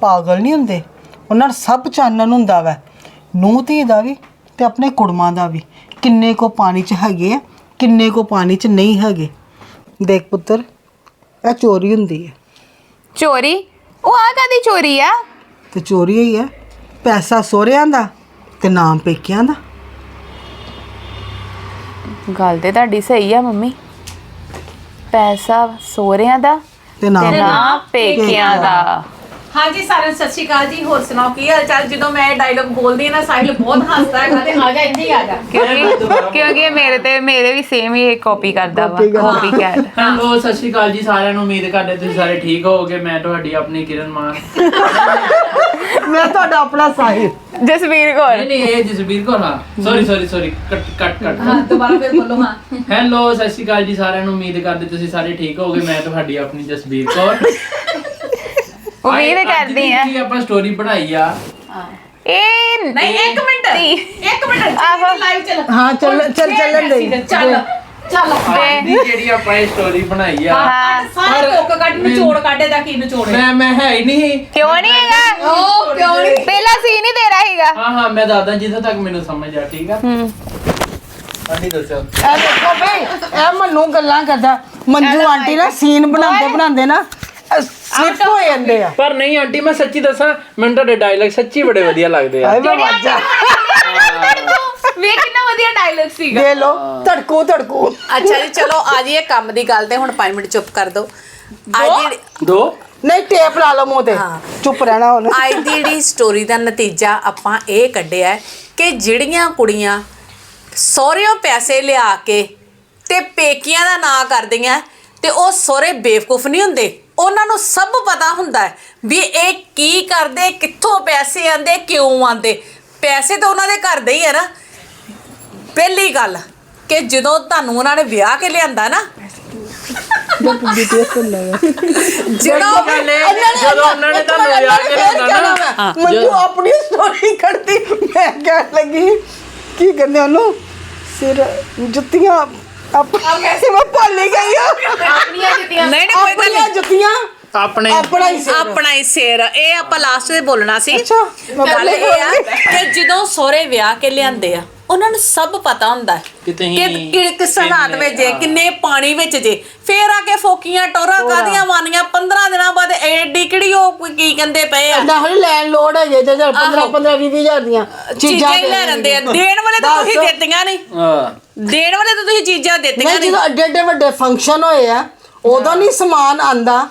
ਪਾਗਲ ਨਹੀਂ ਹੁੰਦੇ। ਉਹਨਾਂ ਨੂੰ ਸਭ ਚਾਨਣ ਹੁੰਦਾ ਵਾ। ਨੂੰਹ ਧੀ ਦਾ ਵੀ ਤੇ ਆਪਣੇ ਕੁੜਮਾਂ ਦਾ ਵੀ। ਕਿੰਨੇ ਕੋ ਪਾਣੀ 'ਚ ਹੈਗੇ ਆ ਕਿੰਨੇ ਕੋ ਪਾਣੀ 'ਚ ਨਹੀਂ ਹੈਗੇ। ਦੇਖ ਪੁੱਤਰ ਇਹ ਚੋਰੀ ਹੁੰਦੀ ਹੈ। ਚੋਰੀ? ਉਹ ਆ ਕਾਦੀ ਚੋਰੀ ਆ? ਤੇ ਚੋਰੀ ਹੀ ਹੈ। ਪੈਸਾ ਸੋਹਰਿਆਂ ਦਾ ਤੇ ਨਾਮ ਪੇਕਿਆਂ ਦਾ। ਗੱਲ ਤੇ ਤੁਹਾਡੀ ਸਹੀ ਆ ਮੰਮੀ। ਪੈਸਾ ਸੋਹਰਿਆਂ ਦਾ ਤੇ ਨਾਮ ਤੇ ਨਾ ਪੇਕਿਆਂ ਦਾ। ਹਾਂਜੀ ਸਾਰਿਆਂ ਨੂੰ ਸਤਿ ਸ਼੍ਰੀ ਅਕਾਲ ਜੀ। ਹੋਰ ਸੁਣਾਓ ਕੀ ਹਾਲ ਚਾਲ ਜਦੋਂ ਮੈਂ ਇਹ ਡਾਇਲੌਗ ਬੋਲਦੀ ਹਾਂ ਨਾ ਸਾਹਿਲ ਬਹੁਤ ਹੱਸਦਾ ਹੈਗਾ ਤੇ ਆ ਜਾ ਇੱਥੇ ਹੀ ਆ ਜਾ। ਕਿਉਂਕਿ ਕਿਉਂਕਿ ਮੇਰੇ ਤੇ ਮੇਰੇ ਵੀ ਸੇਮ ਹੀ ਕਾਪੀ ਕਰਦਾ ਵਾ ਕਾਪੀ ਕੈਟ ਹੈਲੋ ਸਤਿ ਸ਼੍ਰੀ ਅਕਾਲ ਜੀ ਸਾਰਿਆਂ ਨੂੰ। ਉਮੀਦ ਕਰਦੇ ਤੁਸੀਂ ਸਾਰੇ ਠੀਕ ਹੋਵੋਗੇ। ਮੈਂ ਤੁਹਾਡੀ ਆਪਣੀ ਕਿਰਨ ਮਾਨ। ਮੈਂ ਤੁਹਾਡਾ ਆਪਣਾ ਸਾਹਿਬ ਜਸਵੀਰ ਕੌਰ। ਨਹੀਂ ਨਹੀਂ ਇਹ ਜਸਬੀਰ ਕੌਰ ਹਾਂ। ਸੌਰੀ ਸੌਰੀ ਸੌਰੀ ਕੱਟ ਕੱਟ ਕੱਟ ਹਾਂ ਦੁਬਾਰਾ ਫਿਰ ਬੋਲੋ ਹਾਂ। ਹੈਲੋ ਸਤਿ ਸ਼੍ਰੀ ਅਕਾਲ ਜੀ ਸਾਰਿਆਂ ਨੂੰ। ਉਮੀਦ ਕਰਦੇ ਤੁਸੀਂ ਸਾਰੇ ਠੀਕ ਹੋਵੋਗੇ। ਮੈਂ ਤੁਹਾਡੀ ਆਪਣੀ ਜਸਬੀਰ ਕੌਰ। ਉਮੀਦ ਕਰਦੀ ਆ। ਜਿਹੜੀ ਆਪਾਂ ਸਟੋਰੀ ਬਣਾਈ ਆ? ਇਹ ਨਹੀਂ ਇੱਕ ਮਿੰਟ। ਇੱਕ ਮਿੰਟ ਆਹੋ। ਲਾਈਵ ਚੱਲ ਹਾਂ ਚੱਲ ਚੱਲ ਚੱਲਣ ਦੇ। ਚੱਲ ਚੱਲ। ਦੀ। ਜਿਹੜੀ ਆਪਾਂ ਇਹ ਸਟੋਰੀ ਬਣਾਈ ਆ। ਹਾਂ ਸਾਰੇ ਕੋਕ ਕੱਢ ਨਿਚੋੜ ਕੱਢੇ ਦਾ ਕੀ ਨਿਚੋੜ ਹੈ ਮੈਂ ਮੈਂ ਹੈ ਹੀ ਨਹੀਂ। ਕਿਉਂ ਨਹੀਂ ਹੈਗਾ? ਉਹ ਕਿਉਂ ਨਹੀਂ? ਪਹਿਲਾ ਸੀ ਨਹੀਂ ਦੇ ਰਹਾ ਹੈਗਾ ਹਾਂ ਹਾਂ ਮੈਂ ਦਾਦਾ ਜਿੱਥੇ ਤੱਕ ਮੈਨੂੰ ਸਮਝ ਆ ਠੀਕ ਆ? ਹੂੰ। ਹਾਂਜੀ ਦੱਸੋ। ਇਹ ਦੇਖੋ ਬਈ ਇਹ ਮੈਨੂੰ ਗੱਲਾਂ ਕਰਦਾ। ਮੰਜੂ ਆਂਟੀ ਨਾ ਸੀਨ ਬਣਾਉਂਦੇ ਬਣਾਉਂਦੇ ਨਾ। ਸਲਿਪ ਹੋ ਜਾਂਦੇ ਆ। ਪਰ ਨਹੀਂ ਆਂਟੀ ਮੈਂ ਸੱਚੀ ਦੱਸਾਂ ਮੈਨੂੰ ਤੁਹਾਡੇ ਡਾਇਲੌਗ ਸੱਚੀ ਬੜੇ ਵਧੀਆ ਲੱਗਦੇ ਆ। ਹਾਏ ਮੈਂ ਵਾਜਾ ਵੇ ਕਿੰਨਾ ਵਧੀਆ ਡਾਇਲੌਗ ਸੀਗਾ। ਦੇ ਲੋ ਧੜਕੂ ਧੜਕੂ। ਅੱਛਾ ਜੀ ਚਲੋ ਆ ਜਾਈਏ ਕੰਮ ਦੀ ਗੱਲ ਤੇ ਹੁਣ 5 ਮਿੰਟ ਚੁੱਪ ਕਰ ਦਿਓ। ਅੱਜ ਦੋ? ਨਹੀਂ ਟੇਪ ਲਾ ਲਓ ਮੂੰਹ ਤੇ। ਚੁੱਪ ਰਹਿਣਾ ਹੁਣ। ਅੱਜ ਦੀ ਜਿਹੜੀ ਸਟੋਰੀ ਦਾ ਨਤੀਜਾ ਆਪਾਂ ਇਹ ਕੱਢਿਆ ਹੈ ਕਿ ਜਿਹੜੀਆਂ ਕੁੜੀਆਂ ਸਹੁਰਿਓਂ ਪੈਸੇ ਲਿਆ ਕੇ ਤੇ ਪੇਕੀਆਂ ਦਾ ਨਾਂ ਕਰਦੀਆਂ ਤੇ ਉਹ ਸਹੁਰੇ ਬੇਵਕੂਫ ਨਹੀਂ ਹੁੰਦੇ। ਉਹਨਾਂ ਨੂੰ ਸਭ ਪਤਾ ਹੁੰਦਾ ਹੈ ਵੀ ਇਹ ਕੀ ਕਰਦੇ ਕਿੱਥੋਂ ਪੈਸੇ ਆਂਦੇ ਕਿਉਂ ਆਂਦੇ ਪੈਸੇ ਤਾਂ ਉਹਨਾਂ ਦੇ ਘਰ ਦੇ ਹੀ ਆ ਨਾ। ਪਹਿਲੀ ਗੱਲ ਕਿ ਜਦੋਂ ਤੁਹਾਨੂੰ ਉਹਨਾਂ ਨੇ ਵਿਆਹ ਕੇ ਲਿਆਂਦਾ ਨਾ। ਜਦੋਂ ਜਦੋਂ ਉਹਨਾਂ ਨੇ ਤੁਹਾਨੂੰ ਵਿਆਹ ਕੇ ਲਿਆਂਦਾ ਨਾ। ਮੈਨੂੰ ਆਪਣੀ ਸਟੋਰੀ ਕੱਢਦੀ ਮੈਂ ਕਹਿਣ ਲੱਗੀ ਕੀ ਕਹਿੰਦੇ ਉਹਨੂੰ? ਸਿਰ ਜੁੱਤੀਆਂ ਆਪਣਾ ਕੈਸੇ ਮੈਂ ਭੁੱਲ ਹੀ ਗਈ ਆ। ਆਪਣੀਆਂ ਜੁੱਤੀਆਂ। ਨਹੀਂ ਆਪਣੇ ਆਪਣਾ ਹੀ ਸਿਰ। ਆਪਣਾ ਹੀ ਸਿਰ। ਇਹ ਆਪਾਂ ਲਾਸਟ ਤੇ ਬੋਲਣਾ ਸੀ। ਅੱਛਾ, ਮੈਂ ਗੱਲ ਪਹਿਲੇ ਇਹ ਆ ਕਿ ਜਦੋਂ ਸਹੁਰੇ ਵਿਆਹ ਕੇ ਲਿਆਂਦੇ ਆ ਉਹਨਾਂ ਨੂੰ ਸਭ ਪਤਾ ਹੁੰਦਾ ਹੈ ਕਿ ਤੁਸੀਂ ਕਿ ਕਿ ਕਿਸ ਹਾਲਾਤ ਵਿੱਚ ਜੇ ਕਿੰਨੇ ਪਾਣੀ ਵਿੱਚ ਜੇ। ਫੇਰ ਆ ਕੇ ਫੋਕੀਆਂ ਟੋਰਾ ਕਾਦੀਆਂ ਮਾਨੀਆਂ 15 ਦਿਨਾਂ ਬਾਅਦ ਐਡੀ ਕਿਹੜੀ ਉਹ ਕੀ ਕਹਿੰਦੇ ਪਏ ਆ? ਨਾ ਹਲੇ ਲੈਣ ਲੋੜ ਹੈ ਜੇ 15 15 15 20 ਹਜ਼ਾਰ ਦੀਆਂ ਚੀਜ਼ਾਂ ਹੀ ਲੈ ਲੈਂਦੇ ਆ। ਦੇਣ ਵਾਲੇ ਤਾਂ ਤੁਸੀਂ ਦਿੱਤੀਆਂ ਨਹੀਂ। ਹਾਂ। ਦੇਣ ਵਾਲੇ ਤਾਂ ਤੁਸੀਂ ਚੀਜ਼ਾਂ ਦਿੱਤੀਆਂ ਨਹੀਂ ਨਹੀਂ ਜਦੋਂ ਅੱਡੇ ਅੱਡੇ ਵੱਡੇ ਫੰਕਸ਼ਨ ਹੋਏ ਆ ਉਦੋਂ ਨਹੀਂ ਸਮਾਨ ਆਂਦਾ।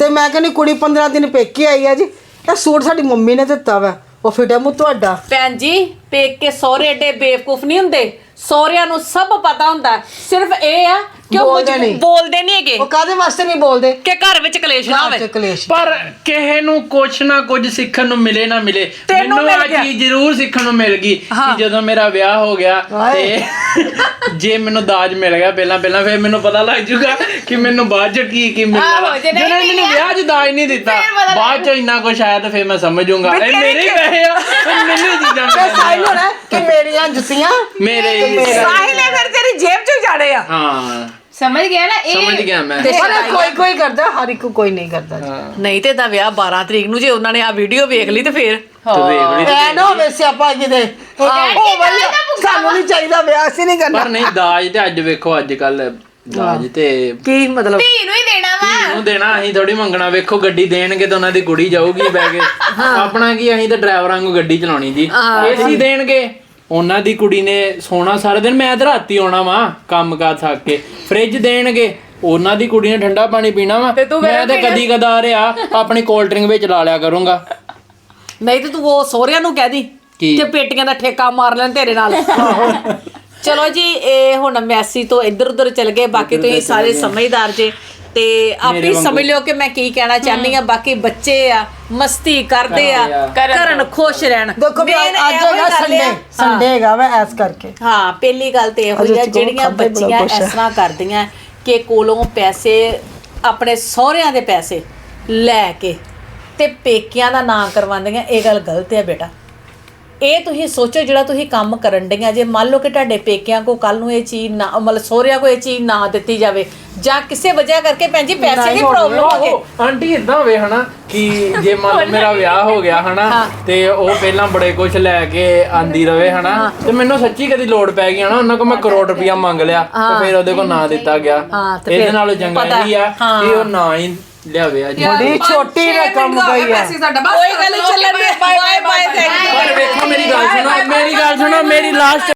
ਤੇ ਮੈਂ ਕਹਿੰਦੀ ਕੁੜੀ 15 ਦਿਨ ਪੇਕੇ ਆਈ ਆ ਜੀ। ਇਹ ਸੂਟ ਸਾਡੀ ਮੰਮੀ ਨੇ ਦਿੱਤਾ ਵਾ। ਉਹ ਫਿਟਿਆ ਮੂੰਹ ਤੁਹਾਡਾ। ਭੈਣ ਜੀ ਪੇਕ ਕੇ ਸਹੁਰੇ ਏਡੇ ਬੇਵਕੂਫ ਨਹੀਂ ਹੁੰਦੇ। ਸਹੁਰਿਆਂ ਨੂੰ ਸਭ ਪਤਾ ਹੁੰਦਾ। ਸਿਰਫ ਇਹ ਆ ਕਿ ਉਹ ਬੋਲਦੇ ਮਜਬੂ- ਨਹੀਂ। ਬੋਲਦੇ ਨਹੀਂ ਹੈਗੇ? ਉਹ ਕਾਦੇ ਵਾਸਤੇ ਨਹੀਂ ਬੋਲਦੇ? ਕਿ ਘਰ ਵਿੱਚ ਕਲੇਸ਼ ਨਾ ਹੋਵੇ। ਕਲੇਸ਼। ਪਰ ਕਿਸੇ ਨੂੰ ਕੁਛ ਨਾ ਕੁਝ ਸਿੱਖਣ ਨੂੰ ਮਿਲੇ ਨਾ ਮਿਲੇ। ਤੈਨੂੰ ਮੈਨੂੰ ਮਿਲ ਆ ਗਿਆ। ਚੀਜ਼ ਜ਼ਰੂਰ ਸਿੱਖਣ ਨੂੰ ਮਿਲ ਗਈ ਕਿ ਜਦੋਂ ਮੇਰਾ ਵਿਆਹ ਹੋ ਗਿਆ ਤੇ ਜੇ ਮੈਨੂੰ ਦਾਜ ਮਿਲ ਗਿਆ ਪਹਿਲਾਂ ਪਹਿਲਾਂ ਫਿਰ ਮੈਨੂੰ ਪਤਾ ਲੱਗ ਜੂਗਾ ਕਿ ਮੈਨੂੰ ਬਾਅਦ ਚ ਕੀ ਕੀ ਮਿਲਣਾ ਆਹੋ, ਜੇ ਨਹੀਂ ਜਿਹਨੇ ਮੈਨੂੰ ਮਿਲਿਆ, ਵਿਆਹ 'ਚ ਦਾਜ ਨਹੀਂ ਦਿੱਤਾ ਫਿਰ ਪਤਾ ਲੱਗ ਬਾਅਦ ਚ ਇੰਨਾ ਕੁਝ ਆਇਆ ਤਾਂ ਫਿਰ ਮੈਂ ਸਮਝ ਜੂਗਾ ਇਹ ਮੇਰੇ ਹੀ ਪੈਸੇ ਆ ਇਹ ਮੈਨੂੰ ਹੀ ਚੀਜ਼ਾਂ ਤੇ ਮਿਲਣੀਆਂ। ਹੋਣਾ ਕਿ ਮੇਰੀਆਂ ਜੁੱਤੀਆਂ? ਮੇਰੇ ਹੀ ਸਾਹਿਲ ਨੇ ਫਿਰ ਤੇਰੀ ਜੇਬ 'ਚ ਜਾੜੇ ਆ। ਹਾਂ। ਸਮਝ ਗਿਆ ਨਾ? ਇਹ ਸਮਝ ਗਿਆ ਮੈਂ। ਪਰ ਕੋਈ ਕੋਈ ਕਰਦਾ ਹਰ ਇੱਕ ਕੋਈ ਨਹੀਂ ਕਰਦਾ। ਜੀ। ਨਹੀਂ ਤੇ ਦਾ ਵਿਆਹ 12 ਤਰੀਕ ਨੂੰ ਜੇ ਉਹਨਾਂ ਨੇ ਆ ਵੀਡੀਓ ਵੇਖ ਲਈ ਤੇ ਫੇਰ। ਤੇ ਵੇਖ ਲਈ ਐ ਨਾ ਹੋਵੇ ਸਿਆਪਾ ਕਿਤੇ ਉਹ ਵਧੀਆ ਸਾਨੂੰ ਨਹੀਂ ਚਾਹੀਦਾ ਵਿਆਹ ਸੀ ਨਹੀਂ ਕਰਨਾ। ਪਰ ਨਹੀਂ ਦਾਜ ਤੇ ਅੱਜ ਵੇਖੋ ਅੱਜ ਕੱਲ ਦਾਜ ਤੇ ਕੀ ਮਤਲਬ? ਧੀ ਨੂੰ ਹੀ ਦੇਣਾ ਵਾ। ਨੂੰ ਦੇਣਾ ਅਸੀਂ ਥੋੜੀ ਮੰਗਣਾ। ਵੇਖੋ ਗੱਡੀ ਦੇਣਗੇ ਤਾਂ ਉਹਨਾਂ ਦੀ ਕੁੜੀ ਜਾਊਗੀ ਬੈ ਕੇ। ਆਪਣਾ ਕੀ ਅਸੀਂ ਤਾਂ ਡਰਾਈਵਰਾਂ ਨੂੰ ਗੱਡੀ ਚਲਾਉਣੀ ਜੀ ਏਸੀ ਦੇਣਗੇ। ਉਹਨਾਂ ਦੀ ਕੁੜੀ ਨੇ ਸੋਣਾ ਸਾਰਾ ਦਿਨ ਮੈਂ ਤਾਂ ਰਾਤੀ ਆਉਣਾ ਵਾ ਕੰਮ ਕਾਰ ਥੱਕ ਕੇ। ਫ੍ਰਿਜ ਦੇਣਗੇ ਉਹਨਾਂ ਦੀ ਕੁੜੀ ਨੇ ਠੰਡਾ ਪਾਣੀ ਪੀਣਾ ਵਾ। ਮੈਂ ਤਾਂ ਕਦੀ ਕਦਾਰ ਆ ਆਪਣੀ ਕੋਲਡ ਡਰਿੰਕ ਵਿੱਚ ਲਾ ਲਿਆ ਕਰੂੰਗਾ। ਨਹੀਂ ਤੇ ਤੂੰ ਉਹ ਸਹੁਰਿਆਂ ਨੂੰ ਕਹਿ ਦੀ ਕੀ? ਕਿ ਪੇਟੀਆਂ ਦਾ ਠੇਕਾ ਮਾਰ ਲੈਣ ਤੇਰੇ ਨਾਲ। ਚਲੋ ਜੀ ਇਹ ਹੁਣ ਮੈਸੀ ਤੋਂ ਇੱਧਰ ਉੱਧਰ ਚਲ ਗਏ ਬਾਕੀ ਤੁਸੀਂ ਸਾਰੇ ਸਮਝਦਾਰ ਜੇ। ਤੇ ਆਪੇ ਸਮਝ ਲਿਓ ਕਿ ਮੈਂ ਕੀ ਕਹਿਣਾ ਚਾਹਨੀ ਆ ਬਾਕੀ ਬੱਚੇ ਆ ਮਸਤੀ ਕਰਦੇ ਆ ਕਰਨ ਖੁਸ਼ ਰਹਿਣ। ਦੇਖੋ ਵੀ Main ਅੱਜ ਇਹੋ ਹੀ ਹੈਗਾ ਗੱਲ ਸੰਡੇ ਆ। ਸੰਡੇ ਹੈਗਾ ਵਾ ਐਸ ਕਰਕੇ। ਹਾਂ ਪਹਿਲੀ ਗੱਲ ਤੇ ਇਹੋ ਹੀ ਆ ਜਿਹੜੀਆਂ ਬੜਾ ਬੱਚੀਆਂ ਕੁਛ। ਇਸ ਤਰ੍ਹਾਂ ਕਰਦੀਆਂ ਕਿ ਕੋਲੋਂ ਪੈਸੇ ਆਪਣੇ ਸਹੁਰਿਆਂ ਦੇ ਪੈਸੇ ਲੈ ਕੇ ਤੇ ਪੇਕਿਆਂ ਦਾ ਨਾਂ ਕਰਵਾਉਂਦੀਆਂ ਇਹ ਗੱਲ ਗਲਤ ਹੈ ਬੇਟਾ। ਇਹ ਤੁਸੀਂ ਸੋਚੋ ਜਿਹੜਾ ਤੁਸੀਂ ਕੰਮ ਕਰਨ ਡਈਆਂ। ਜੇ ਮੰਨ ਲਓ ਕਿ ਤੁਹਾਡੇ ਪੇਕਿਆਂ ਕੋ ਕੱਲ ਨੂੰ ਇਹ ਚੀਜ਼ ਨਾ ਮਤਲਬ ਸਹੁਰਿਆਂ ਕੋ ਇਹ ਚੀਜ਼ ਨਾ ਦਿੱਤੀ ਜਾਵੇ ਜਾਂ ਕਿਸੇ ਵਜ੍ਹਾ ਕਰਕੇ ਭੈਣ ਜੀ ਪੈਸੇ ਦੀ ਪ੍ਰੋਬਲਮ ਹੋ ਗਈ ਆਂਟੀ ਇਦਾਂ ਹੋਵੇ ਹਨਾ ਕਿ ਜੇ ਮੰਨ ਲਓ ਮੇਰਾ ਵਿਆਹ ਹੋ ਗਿਆ ਹਨਾ ਤੇ ਉਹ ਪਹਿਲਾਂ ਬੜੇ ਕੁਝ ਲੈ ਕੇ ਆਂਦੀ ਰਵੇ ਹਨਾ ਤੇ ਮੈਨੂੰ ਸੱਚੀ ਕਦੀ ਲੋੜ ਪੈ ਗਈ ਹਨਾ ਉਹਨਾਂ ਕੋਲ ਮੈਂ ਕਰੋੜ ਰੁਪਇਆ ਮੰਗ ਲਿਆ ਤੇ ਫਿਰ ਉਹਦੇ ਕੋਲ ਨਾ ਦਿੱਤਾ ਗਿਆ। ਇਹਦੇ ਨਾਲੋਂ ਚੰਗਾ ਇਹ ਆ ਕਿ ਉਹ ਨਾ ਹੀ ਲਿਆਵੇ ਅੱਜ। ਬੜੀ ਛੋਟੀ ਰਕਮ ਗਈ ਹੈ ਕੋਈ ਗੱਲ ਚੱਲਣ ਦੇ। ਬਾਏ ਬਾਏ ਪਰ ਵੇਖੋ ਮੇਰੀ ਗੱਲ ਸੁਣੋ ਮੇਰੀ ਗੱਲ ਸੁਣੋ ਮੇਰੀ ਲਾਸਟ